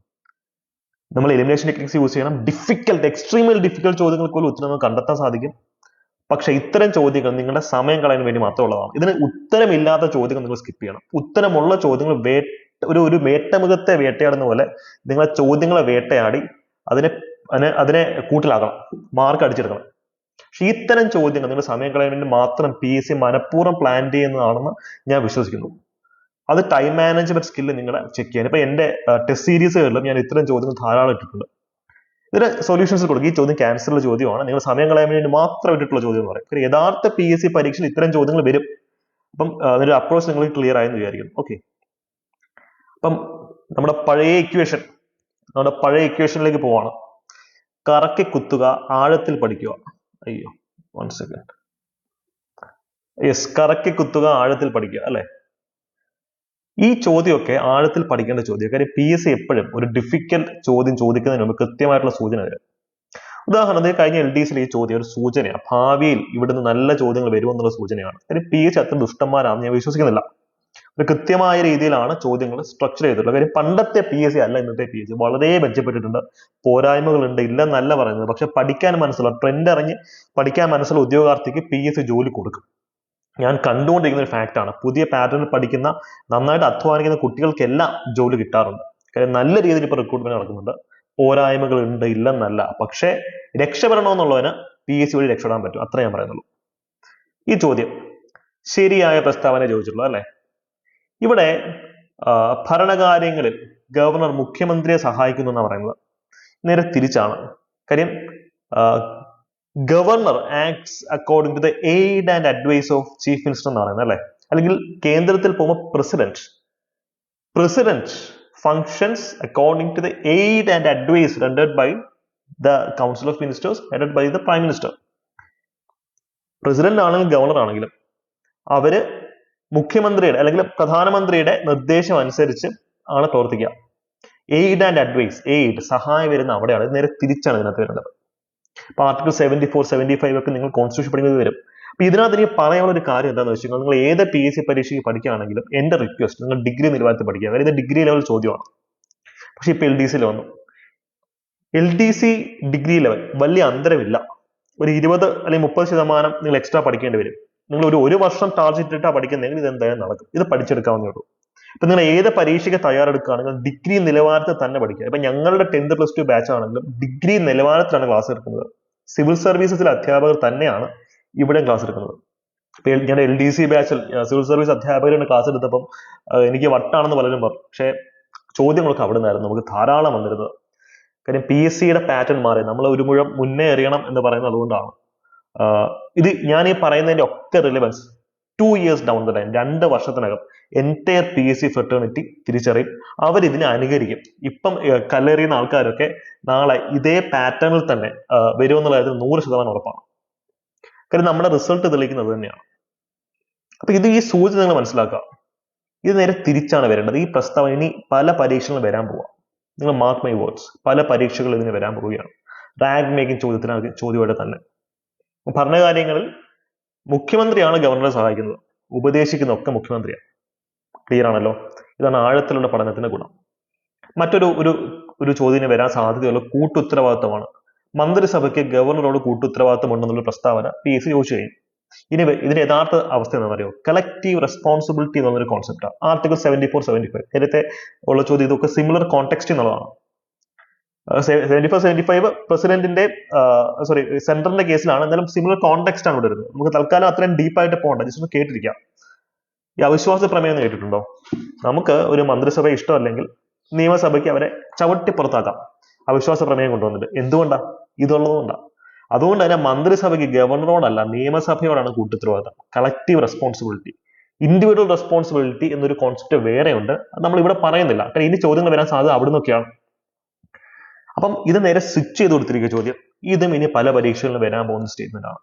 നമ്മൾ എലിമിനേഷൻ ടെക്നിക്സ് യൂസ് ചെയ്യണം. ഡിഫിക്കൽട്ട് എക്സ്ട്രീമലി ഡിഫിക്കൽട്ട് ചോദ്യങ്ങൾക്ക് പോലും ഉത്തരം നമുക്ക് കണ്ടെത്താൻ സാധിക്കും. പക്ഷെ ഇത്തരം ചോദ്യങ്ങൾ നിങ്ങളുടെ സമയം കളയാൻ വേണ്ടി മാത്രമുള്ളതാണ്. ഇതിന് ഉത്തരമില്ലാത്ത ചോദ്യങ്ങൾ നിങ്ങൾ സ്കിപ്പ് ചെയ്യണം. ഉത്തരമുള്ള ചോദ്യങ്ങൾ വേ ഒരു ഒരു വേട്ടമുഖത്തെ വേട്ടയാടുന്ന പോലെ നിങ്ങളെ ചോദ്യങ്ങളെ വേട്ടയാടി അതിനെ അതിനെ അതിനെ കൂട്ടിലാക്കണം. മാർക്ക് അടിച്ചെടുക്കണം. പക്ഷെ ഇത്തരം ചോദ്യങ്ങൾ നിങ്ങൾ സമയം കളയാൻ വേണ്ടി മാത്രം പി എസ് സി മനഃപൂർവം പ്ലാൻ ചെയ്യുന്നതാണെന്ന് ഞാൻ വിശ്വസിക്കുന്നു. അത് ടൈം മാനേജ്മെന്റ് സ്കില്ല് നിങ്ങളെ ചെക്ക് ചെയ്യാൻ. ഇപ്പൊ എന്റെ ടെസ്റ്റ് സീരീസുകളിലും ഞാൻ ഇത്തരം ചോദ്യങ്ങൾ ധാരാളം ഇട്ടിട്ടുണ്ട്. ഇതിന് സൊല്യൂഷൻസ് കൊടുക്കും. ഈ ചോദ്യം ക്യാൻസറുള്ള ചോദ്യമാണ്. നിങ്ങൾ സമയം കളയാൻ വേണ്ടി മാത്രം ഇട്ടിട്ടുള്ള ചോദ്യം എന്ന് പറയും. യഥാർത്ഥ പി എസ് സി പരീക്ഷയിൽ ഇത്തരം ചോദ്യങ്ങൾ വരും. അപ്പം അതിന്റെ അപ്രോച്ച് നിങ്ങൾ ക്ലിയർ ആയെന്ന് വിചാരിക്കുന്നു. ഓക്കെ അപ്പം നമ്മുടെ പഴയ ഇക്വേഷൻ നമ്മുടെ പഴയ ഇക്വേഷനിലേക്ക് പോവാണ്. കറക്കി കുത്തുക ആഴത്തിൽ പഠിക്കുക. അയ്യോ വൺ സെക്കൻഡ് യെസ് കറക്കി കുത്തുക ആഴത്തിൽ പഠിക്കുക അല്ലെ? ഈ ചോദ്യമൊക്കെ ആഴത്തിൽ പഠിക്കേണ്ട ചോദ്യം കാര്യം പി എസ് സി എപ്പോഴും ഒരു ഡിഫിക്കൽട്ട് ചോദ്യം ചോദിക്കുന്നതിന് മുമ്പ് കൃത്യമായിട്ടുള്ള സൂചന തരും ഉദാഹരണത്തിന് കഴിഞ്ഞ എൽ ഡി ഈ ചോദ്യം ഒരു സൂചനയാണ്. ഭാവിയിൽ ഇവിടുന്ന് നല്ല ചോദ്യങ്ങൾ വരുമെന്നുള്ള സൂചനയാണ്. കാര്യം പി സി അത്ര ദുഷ്ടന്മാരാണെന്ന് ഞാൻ വിശ്വസിക്കുന്നില്ല. ഒരു കൃത്യമായ രീതിയിലാണ് ചോദ്യങ്ങൾ സ്ട്രക്ചർ ചെയ്തിട്ടുള്ളത്. കാര്യം പണ്ടത്തെ പി എസ് സി അല്ല ഇന്നത്തെ പി എസ് സി വളരെ മെച്ചപ്പെട്ടിട്ടുണ്ട് പോരായ്മകളുണ്ട്. ഇല്ലെന്നല്ല പറയുന്നത്. പക്ഷെ പഠിക്കാൻ മനസ്സുള്ള ട്രെൻഡ് അറിഞ്ഞ് പഠിക്കാൻ മനസ്സുള്ള ഉദ്യോഗാർത്ഥിക്ക് പി എസ് സി ജോലി കൊടുക്കും. ഞാൻ കണ്ടുകൊണ്ടിരിക്കുന്ന ഒരു ഫാക്റ്റ് ആണ്. പുതിയ പാറ്റേണിൽ പഠിക്കുന്ന നന്നായിട്ട് അധ്വാനിക്കുന്ന കുട്ടികൾക്കെല്ലാം ജോലി കിട്ടാറുണ്ട്. കാര്യം നല്ല രീതിയിൽ ഇപ്പോൾ റിക്രൂട്ട്മെന്റ് നടക്കുന്നുണ്ട്. പോരായ്മകൾ ഉണ്ട് ഇല്ലെന്നല്ല. പക്ഷേ രക്ഷപ്പെടണമെന്നുള്ളതിന് പി എസ് സി വഴി രക്ഷപ്പെടാൻ പറ്റും. അത്ര ഞാൻ പറയുന്നുള്ളൂ. ഈ ചോദ്യം ശരിയായ പ്രസ്താവന ചോദിച്ചിട്ടുള്ളൂ അല്ലെ? ഇവിടെ ഭരണകാര്യങ്ങളിൽ ഗവർണർ മുഖ്യമന്ത്രിയെ സഹായിക്കുന്നു എന്നാണ് പറയുന്നത്. നേരെ തിരിച്ചാണ്. കാര്യം governor acts according to the aid and advice of chief minister എന്ന് പറയുന്നത് അല്ലെ? അല്ലെങ്കിൽ കേന്ദ്രത്തിൽ പോകുമ്പോൾ president president functions according to the aid and advice rendered by the council of ministers headed by the prime minister president ആണെങ്കിലും governor ആണെങ്കിലും അവർ മുഖ്യമന്ത്രിയുടെ അല്ലെങ്കിൽ പ്രധാനമന്ത്രിയുടെ നിർദ്ദേശം അനുസരിച്ച് ആണ് പ്രവർത്തിക്കുക. എയ്ഡ് ആൻഡ് അഡ്വൈസ് എയ്ഡ് സഹായം വരുന്ന അവിടെയാണ് നേരെ തിരിച്ചാണ് ഇതിനകത്ത് വരുന്നത്. അപ്പൊ article seventy four seventy five ഒക്കെ നിങ്ങൾ കോൺസ്റ്റിറ്റ്യൂഷൻ പഠിക്കുന്നത് വരും. അപ്പൊ ഇതിനകത്ത് എനിക്ക് പറയാനുള്ള ഒരു കാര്യം എന്താണെന്ന് വെച്ചാൽ നിങ്ങൾ ഏത് പി എസ് സി പരീക്ഷയ്ക്ക് പഠിക്കുകയാണെങ്കിലും എന്റെ റിക്വസ്റ്റ് നിങ്ങൾ ഡിഗ്രി നിലവാരത്തിൽ പഠിക്കുക. അതായത് ഡിഗ്രി ലെവൽ ചോദ്യമാണ്. പക്ഷെ ഇപ്പൊ എൽ ഡി സിയിൽ വന്നു. L D C degree level വലിയ അന്തരമില്ല. ഒരു ഇരുപത് അല്ലെങ്കിൽ മുപ്പത് ശതമാനം നിങ്ങൾ എക്സ്ട്രാ പഠിക്കേണ്ടി വരും. നിങ്ങൾ ഒരു ഒരു വർഷം ടാർജറ്റ് ഇട്ടാ പഠിക്കുന്നെങ്കിൽ ഇത് എന്തായാലും നടക്കും. ഇത് പഠിച്ചെടുക്കാവുന്നേ ഉള്ളൂ. ഇപ്പൊ നിങ്ങൾ ഏത് പരീക്ഷയ്ക്ക് തയ്യാറെടുക്കുകയാണെങ്കിലും ഡിഗ്രി നിലവാരത്തിൽ തന്നെ പഠിക്കുക. ഇപ്പൊ ഞങ്ങളുടെ ടെൻത്ത് പ്ലസ് ടു ബാച്ച് ആണെങ്കിലും ഡിഗ്രി നിലവാരത്തിലാണ് ക്ലാസ് എടുക്കുന്നത്. സിവിൽ സർവീസസിലെ അധ്യാപകർ തന്നെയാണ് ഇവിടെ ക്ലാസ് എടുക്കുന്നത്. ഞാൻ എൽ ഡി സി ബാച്ചിൽ സിവിൽ സർവീസ് അധ്യാപകരാണ് ക്ലാസ് എടുത്തപ്പം എനിക്ക് വട്ടാണെന്ന് പലരും പറഞ്ഞു. പക്ഷേ ചോദ്യങ്ങളൊക്കെ അവിടെ നിന്നായിരുന്നു. നമുക്ക് ധാരാളം വന്നിരുന്നത്. കാര്യം പി എസ് സിയുടെ പാറ്റേൺ മാറി. നമ്മൾ ഒരു മുഴം മുന്നേ എറിയണം എന്ന് പറയുന്നത് അതുകൊണ്ടാണ്. ഇത് ഞാൻ ഈ പറയുന്നതിന്റെ ഒക്കെ relevance two years down the line രണ്ട് വർഷത്തിനകം entire P S C fraternity തിരിച്ചറിയും. അവരിതിനെ അനുകരിക്കും. ഇപ്പം കല്ലെറിയുന്ന ആൾക്കാരൊക്കെ നാളെ ഇതേ പാറ്റേണിൽ തന്നെ വരുമെന്നുള്ള കാര്യത്തിൽ നൂറ് ശതമാനം ഉറപ്പാണ്. കാര്യം നമ്മുടെ റിസൾട്ട് തെളിയിക്കുന്നത് തന്നെയാണ്. അപ്പൊ ഇത് ഈ സൂചന നിങ്ങൾ മനസ്സിലാക്കുക. ഇത് നേരെ തിരിച്ചാണ് വരേണ്ടത്. ഈ പ്രസ്താവന ഇനി പല പരീക്ഷകളും വരാൻ പോവാം. നിങ്ങൾ മാർക്ക് മൈ വേർഡ്സ് പല പരീക്ഷകൾ ഇതിന് വരാൻ പോവുകയാണ്. റാങ്ക് മേക്കിംഗ് ചോദ്യത്തിന് ചോദ്യമായിട്ട് തന്നെ. പറഞ്ഞ കാര്യങ്ങളിൽ മുഖ്യമന്ത്രിയാണ് ഗവർണറെ സഹായിക്കുന്നത്. ഉപദേശിക്കുന്ന ഒക്കെ മുഖ്യമന്ത്രിയാണ്. ക്ലിയർ ആണല്ലോ? ഇതാണ് ആഴത്തിലുള്ള പഠനത്തിന്റെ ഗുണം. മറ്റൊരു ഒരു ഒരു ചോദ്യം വരാൻ സാധ്യതയുള്ള കൂട്ടുത്തരവാദിത്തമാണ് മന്ത്രിസഭയ്ക്ക് ഗവർണറോട് കൂട്ടുത്തരവാദിത്തം ഉണ്ടെന്നുള്ള പ്രസ്താവന പി എസ് സി ചോദിച്ചു കഴിഞ്ഞു ഇനി ഇതിന്റെ യഥാർത്ഥ അവസ്ഥ എന്താണെന്ന് അറിയോ കളക്റ്റീവ് റെസ്പോൺസിബിലിറ്റി എന്നൊരു കോൺസെപ്റ്റാണ് article seventy four seventy five നേരത്തെ ഉള്ള ചോദ്യം ഇതൊക്കെ സിമിലർ കോൺടെക്സ്റ്റ് എന്നുള്ളതാണ്. സെവന്റി ഫോർ സെവന്റി ഫൈവ് പ്രസിഡന്റിന്റെ സോറി സെൻട്രലിന്റെ കേസിലാണ്. എന്നാലും സിമിലർ കോണ്ടെക്സ്റ്റ് ആണ് ഇവിടെ വരുന്നത്. നമുക്ക് തൽക്കാലം അത്രയും ഡീപ്പായിട്ട് പോകണ്ട. ജസ്റ്റ് ഒന്ന് കേട്ടിരിക്കാം. ഈ അവിശ്വാസ പ്രമേയം എന്ന് കേട്ടിട്ടുണ്ടോ? നമുക്ക് ഒരു മന്ത്രിസഭ ഇഷ്ടമല്ലെങ്കിൽ നിയമസഭയ്ക്ക് അവരെ ചവിട്ടി പുറത്താക്കാം. അവിശ്വാസ പ്രമേയം കൊണ്ടുവന്നിട്ട്. എന്തുകൊണ്ടാ? ഇതുള്ളതുകൊണ്ടാ. അതുകൊണ്ട് തന്നെ മന്ത്രിസഭയ്ക്ക് ഗവർണറോടല്ല നിയമസഭയോടാണ് കൂട്ടുത്തരവാദിത്തം. കളക്റ്റീവ് റെസ്പോൺസിബിലിറ്റി ഇൻഡിവിജ്വൽ റെസ്പോൺസിബിലിറ്റി എന്നൊരു കോൺസെപ്റ്റ് വേറെയുണ്ട്. നമ്മൾ ഇവിടെ പറയുന്നില്ല. കാരണം ഇനി ചോദ്യങ്ങൾ വരാൻ സാധ്യത അവിടെ നിന്നൊക്കെയാണ് അപ്പം ഇത് നേരെ സ്വിച്ച് ചെയ്ത് കൊടുത്തിരിക്കുക ചോദ്യം. ഇതും ഇനി പല പരീക്ഷകളിലും വരാൻ പോകുന്ന സ്റ്റേറ്റ്മെന്റ് ആണ്.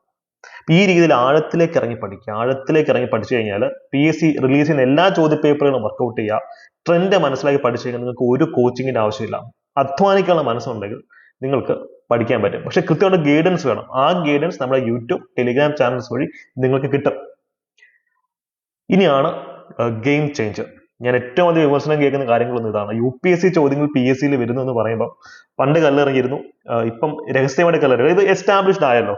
ഈ രീതിയിൽ ആഴത്തിലേക്ക് ഇറങ്ങി പഠിക്കുക. ആഴത്തിലേക്ക് ഇറങ്ങി പഠിച്ചു കഴിഞ്ഞാൽ പി എസ് സി റിലീസ് ചെയ്യുന്ന എല്ലാ ചോദ്യ പേപ്പറുകളും വർക്കൗട്ട് ചെയ്യുക. ട്രെൻഡ് മനസ്സിലാക്കി പഠിച്ചു കഴിഞ്ഞാൽ നിങ്ങൾക്ക് ഒരു കോച്ചിങ്ങിന്റെ ആവശ്യമില്ല. അധ്വാനിക്കാനുള്ള മനസ്സുണ്ടെങ്കിൽ നിങ്ങൾക്ക് പഠിക്കാൻ പറ്റും. പക്ഷെ കൃത്യമായിട്ട് ഗൈഡൻസ് വേണം. ആ ഗൈഡൻസ് നമ്മുടെ യൂട്യൂബ് ടെലിഗ്രാം ചാനൽസ് വഴി നിങ്ങൾക്ക് കിട്ടും. ഇനിയാണ് ഗെയിം ചേഞ്ചർ ഞാൻ ഏറ്റവും അധികം വിമർശനം കേൾക്കുന്ന കാര്യങ്ങളൊന്നും ഇതാണ്. യു പി എസ് സി ചോദ്യങ്ങൾ പി എസ് സിയിൽ വരുന്നു എന്ന് പറയുമ്പോൾ പണ്ട് കല്ലെറിഞ്ഞിരുന്നു. ഇപ്പം രഹസ്യമായിട്ട് കല്ലെറിയും ഇത് എസ്റ്റാബ്ലിഷ്ഡ് ആയല്ലോ.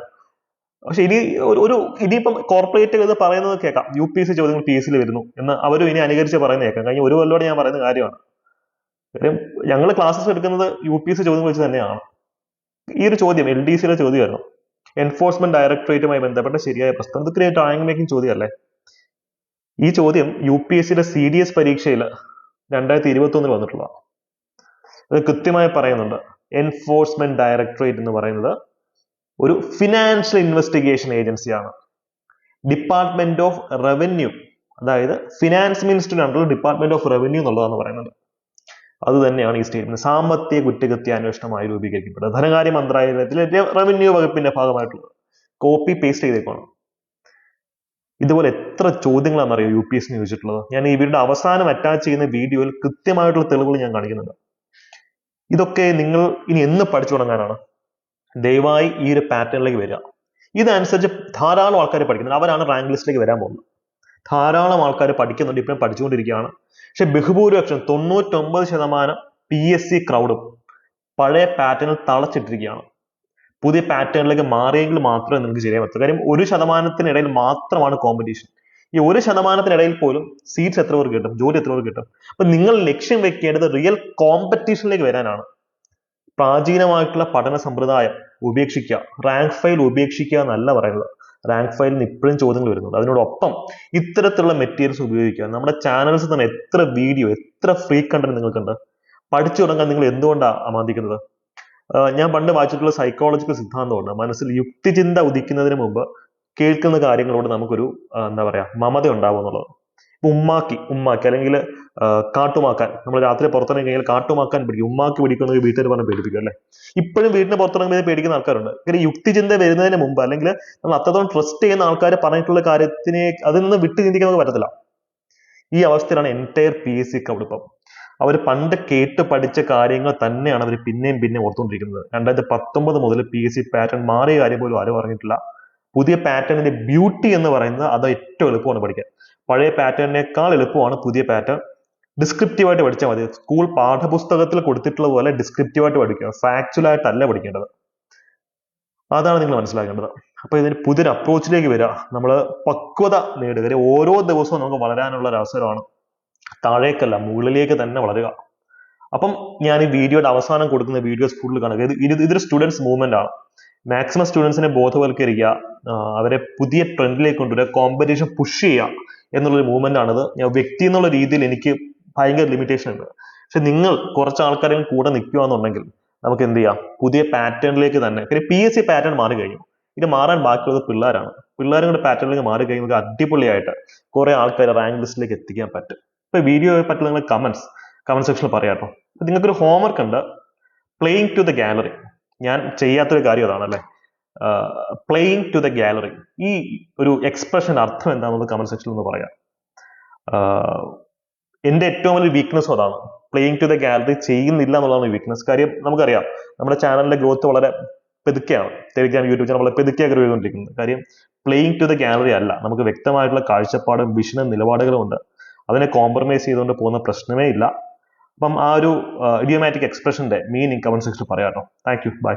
പക്ഷെ ഇനി ഒരു ഇനിയിപ്പം കോർപ്പറേറ്റ് ഇത് പറയുന്നത് കേൾക്കാം. യു പി എസ് സി ചോദ്യങ്ങൾ പി എസ് സിയിൽ വരുന്നു എന്ന് അവരും ഇനി അനുകരിച്ച് പറയുന്നത് കേൾക്കാം. കഴിഞ്ഞ ഒരു കൊല്ലോടെ ഞാൻ പറയുന്ന കാര്യമാണ്. കാര്യം ഞങ്ങൾ ക്ലാസ്സസ് എടുക്കുന്നത് യു പി എസ് സി ചോദ്യങ്ങൾ വെച്ച് തന്നെയാണ്. ഈ ഒരു ചോദ്യം എൽ ഡി സിയിലെ ചോദ്യമായിരുന്നു. എൻഫോഴ്സ്മെന്റ് ഡയറക്ടറേറ്റുമായി ബന്ധപ്പെട്ട ശരിയായ പ്രശ്നം. ഇത് ക്രിയേറ്റ് റാങ്ക് മേക്കിംഗ് ചോദ്യമല്ലേ? ഈ ചോദ്യം യു പി എസ് സിയുടെ സി ഡി എസ് പരീക്ഷയിൽ രണ്ടായിരത്തി ഇരുപത്തി ഒന്നിൽ വന്നിട്ടുള്ളതാണ് അത് കൃത്യമായി പറയുന്നുണ്ട്. എൻഫോഴ്സ്മെന്റ് ഡയറക്ടറേറ്റ് എന്ന് പറയുന്നത് ഒരു ഫിനാൻഷ്യൽ ഇൻവെസ്റ്റിഗേഷൻ ഏജൻസിയാണ്. ഡിപ്പാർട്ട്മെന്റ് ഓഫ് റവന്യൂ അതായത് ഫിനാൻസ് മിനിസ്റ്ററിന്റെ അണ്ടറിൽ ഡിപ്പാർട്ട്മെന്റ് ഓഫ് റവന്യൂ എന്നുള്ളതാണ് പറയുന്നത്. അത് തന്നെയാണ് ഈ സ്റ്റേറ്റ്മെന്റ്. സാമ്പത്തിക കുറ്റകൃത്യ അന്വേഷണമായി രൂപീകരിക്കപ്പെട്ടത് ധനകാര്യ മന്ത്രാലയത്തിലെ റവന്യൂ വകുപ്പിന്റെ ഭാഗമായിട്ടുള്ളത്. കോപ്പി പേസ്റ്റ് ചെയ്തേക്കാണ് ഇതുപോലെ എത്ര ചോദ്യങ്ങളാണെന്നറിയോ യു പി എസ് ചോദിച്ചിട്ടുള്ളത്? ഞാൻ ഈ വീഡിയോ അവസാനം അറ്റാച്ച് ചെയ്യുന്ന വീഡിയോയിൽ കൃത്യമായിട്ടുള്ള തെളിവുകൾ ഞാൻ കാണിക്കുന്നുണ്ട്. ഇതൊക്കെ നിങ്ങൾ ഇനി എന്ന് പഠിച്ചു തുടങ്ങാനാണ്? ദയവായി ഈ ഒരു പാറ്റേണിലേക്ക് വരിക. ഇതനുസരിച്ച് ധാരാളം ആൾക്കാർ പഠിക്കുന്നുണ്ട്. അവരാണ് റാങ്ക് ലിസ്റ്റിലേക്ക് വരാൻ പോകുന്നത്. ധാരാളം ആൾക്കാർ പഠിക്കുന്നുണ്ട് ഇപ്പോഴും പഠിച്ചുകൊണ്ടിരിക്കുകയാണ്. പക്ഷെ ബഹുഭൂരിപക്ഷം തൊണ്ണൂറ്റൊമ്പത് ശതമാനം പി എസ് സി ക്രൗഡും പഴയ പാറ്റേണിൽ തളച്ചിട്ടിരിക്കുകയാണ്. പുതിയ പാറ്റേണിലേക്ക് മാറിയെങ്കിൽ മാത്രമേ നിങ്ങൾക്ക് ചെയ്യാൻ പറ്റൂ. കാര്യം ഒരു ശതമാനത്തിനിടയിൽ മാത്രമാണ് കോമ്പറ്റീഷൻ ഈ ഒരു ശതമാനത്തിനിടയിൽ പോലും സീറ്റ്സ് എത്ര പേർക്ക് കിട്ടും? ജോലി എത്ര പേർക്ക് കിട്ടും? അപ്പൊ നിങ്ങൾ ലക്ഷ്യം വെക്കേണ്ടത് റിയൽ കോമ്പറ്റീഷനിലേക്ക് വരാനാണ്. പ്രാചീനമായിട്ടുള്ള പഠന സമ്പ്രദായം ഉപേക്ഷിക്കുക. റാങ്ക് ഫയൽ ഉപേക്ഷിക്കുക എന്നല്ല പറയുന്നത്. റാങ്ക് ഫയലിൽ നിന്ന് ഇപ്പോഴും ചോദ്യങ്ങൾ വരുന്നുണ്ട്. അതിനോടൊപ്പം ഇത്തരത്തിലുള്ള മെറ്റീരിയൽസ് ഉപയോഗിക്കുക. നമ്മുടെ ചാനൽസ് തന്നെ എത്ര വീഡിയോ എത്ര ഫ്രീ കണ്ടന്റ് നിങ്ങൾക്കുണ്ട്? പഠിച്ചു തുടങ്ങാൻ നിങ്ങൾ എന്തുകൊണ്ടാണ് അമാന്തിക്കുന്നത് ഞാൻ പണ്ട് വായിച്ചിട്ടുള്ള സൈക്കോളജിക്കൽ സിദ്ധാന്തമുണ്ട്. മനസ്സിൽ യുക്തിചിന്ത ഉദിക്കുന്നതിന് മുമ്പ് കേൾക്കുന്ന കാര്യങ്ങളോട് നമുക്കൊരു എന്താ പറയാ മമത ഉണ്ടാവും എന്നുള്ളത്. ഉമ്മാക്കി ഉമ്മാക്കി അല്ലെങ്കിൽ കാട്ടുമാക്കാൻ. നമ്മൾ രാത്രി പുറത്തിറങ്ങി കഴിഞ്ഞാൽ കാട്ടുമാക്കാൻ പിടിക്കും. ഉമ്മാക്കി പിടിക്കുന്നത് വീട്ടിൽ പറഞ്ഞ് പേടിപ്പിക്കും അല്ലെ? ഇപ്പോഴും വീടിന് പുറത്തിറങ്ങുമ്പോൾ പേടിക്കുന്ന ആൾക്കാരുണ്ട്. ഇങ്ങനെ യുക്തിചിന്ത വരുന്നതിന് മുമ്പ് അല്ലെങ്കിൽ നമ്മൾ അത്രത്തോളം ട്രസ്റ്റ് ചെയ്യുന്ന ആൾക്കാർ പറഞ്ഞിട്ടുള്ള കാര്യത്തിനെ അതിൽ നിന്ന് വിട്ടു ചിന്തിക്കാൻ നമുക്ക് പറ്റത്തില്ല. ഈ അവസ്ഥയിലാണ് എന്റയർ പി എസ് സി കവിടിപ്പം അവർ പണ്ട് കേട്ട് പഠിച്ച കാര്യങ്ങൾ തന്നെയാണ് അവർ പിന്നെയും പിന്നെയും ഓർത്തുകൊണ്ടിരിക്കുന്നത്. രണ്ടായിരത്തി പത്തൊമ്പത് മുതൽ പി എസ് സി പാറ്റേൺ മാറിയ കാര്യം പോലും ആരും അറിഞ്ഞിട്ടില്ല. പുതിയ പാറ്റേണിന്റെ ബ്യൂട്ടി എന്ന് പറയുന്നത് അത് ഏറ്റവും എളുപ്പമാണ് പഠിക്കാൻ. പഴയ പാറ്റേണിനേക്കാൾ എളുപ്പമാണ് പുതിയ പാറ്റേൺ ഡിസ്ക്രിപ്റ്റീവായിട്ട് പഠിച്ചാൽ മതി. സ്കൂൾ പാഠപുസ്തകത്തിൽ കൊടുത്തിട്ടുള്ള പോലെ ഡിസ്ക്രിപ്റ്റീവായിട്ട് പഠിക്കുക. ഫാക്ച്വൽ ആയിട്ടല്ല പഠിക്കേണ്ടത്. അതാണ് നിങ്ങൾ മനസ്സിലാക്കേണ്ടത്. അപ്പൊ ഇതിന് പുതിയൊരു അപ്രോച്ചിലേക്ക് വരിക. നമ്മൾ പക്വത നേടുക. ഓരോ ദിവസവും നമുക്ക് വളരാനുള്ള ഒരു അവസരമാണ്. താഴേക്കല്ല മുകളിലേക്ക് തന്നെ വളരുക. അപ്പം ഞാൻ ഈ വീഡിയോയുടെ അവസാനം കൊടുക്കുന്ന വീഡിയോസ് കൂടുതൽ കാണുക. ഇത് ഇത് ഇതൊരു സ്റ്റുഡൻസ് മൂവ്മെന്റ് ആണ്. മാക്സിമം സ്റ്റുഡൻസിനെ ബോധവൽക്കരിക്കുക അവരെ പുതിയ ട്രെൻഡിലേക്ക് കൊണ്ടുവരിക കോമ്പറ്റീഷൻ പുഷ് ചെയ്യുക എന്നുള്ളൊരു മൂവ്മെന്റ് ആണിത്. ഞാൻ വ്യക്തി എന്നുള്ള രീതിയിൽ എനിക്ക് ഭയങ്കര ലിമിറ്റേഷൻ ഉണ്ട്. പക്ഷെ നിങ്ങൾ കുറച്ച് ആൾക്കാരെ കൂടെ നിൽക്കുകയാണെന്നുണ്ടെങ്കിൽ നമുക്ക് എന്ത് ചെയ്യാം? പുതിയ പാറ്റേണിലേക്ക് തന്നെ പിന്നെ പി എസ് സി പാറ്റേൺ മാറി കഴിഞ്ഞു. ഇത് മാറാൻ ബാക്കിയുള്ളത് പിള്ളേരാണ്. പിള്ളേരും കൂടെ പാറ്റേണിലേക്ക് മാറി കഴിഞ്ഞാൽ അടിപൊളിയായിട്ട് കുറേ ആൾക്കാരെ റാങ്ക് ലിസ്റ്റിലേക്ക് എത്തിക്കാൻ പറ്റും. ഇപ്പൊ വീഡിയോ പറ്റി നിങ്ങൾ കമന്റ്സ് കമന്റ് സെക്ഷനിൽ പറയാം കേട്ടോ. നിങ്ങൾക്ക് നിങ്ങൾക്കൊരു ഹോംവർക്ക് ഉണ്ട്. പ്ലേയിങ് ടു ദ ഗാലറി ഞാൻ ചെയ്യാത്തൊരു കാര്യം അതാണ് അല്ലേ? പ്ലേയിങ് ടു ദ ഗാലറി ഈ ഒരു എക്സ്പ്രഷൻ അർത്ഥം എന്താണെന്ന് കമന്റ് സെക്ഷനിൽ ഒന്ന് പറയാം. എന്റെ ഏറ്റവും വലിയ വീക്ക്നെസ് അതാണ്. പ്ലേയിങ് ടു ദ ഗാലറി ചെയ്യുന്നില്ല എന്നുള്ളതാണ് വീക്ക്നെസ് കാര്യം നമുക്കറിയാം നമ്മുടെ ചാനലിന്റെ ഗ്രോത്ത് വളരെ പെതുക്കെയാണ്. ടെലിഗ്രാം യൂട്യൂബ് ചാനൽ വളരെ പെതുക്കെയാണ് ഗ്രോ കാര്യം പ്ലേയിങ് ടു ദ ഗാലറി അല്ല. നമുക്ക് വ്യക്തമായിട്ടുള്ള കാഴ്ചപ്പാടും വിഷനും നിലപാടുകളും ഉണ്ട്. അതിനെ കോംപ്രമൈസ് ചെയ്തുകൊണ്ട് പോകുന്ന പ്രശ്നമേ ഇല്ല. അപ്പം ആ ഒരു ഇഡിയോമാറ്റിക് എക്സ്പ്രഷന്റെ മീനിങ് കമന്റ് സെക്ഷനിൽ പറയാം കേട്ടോ. Thank you by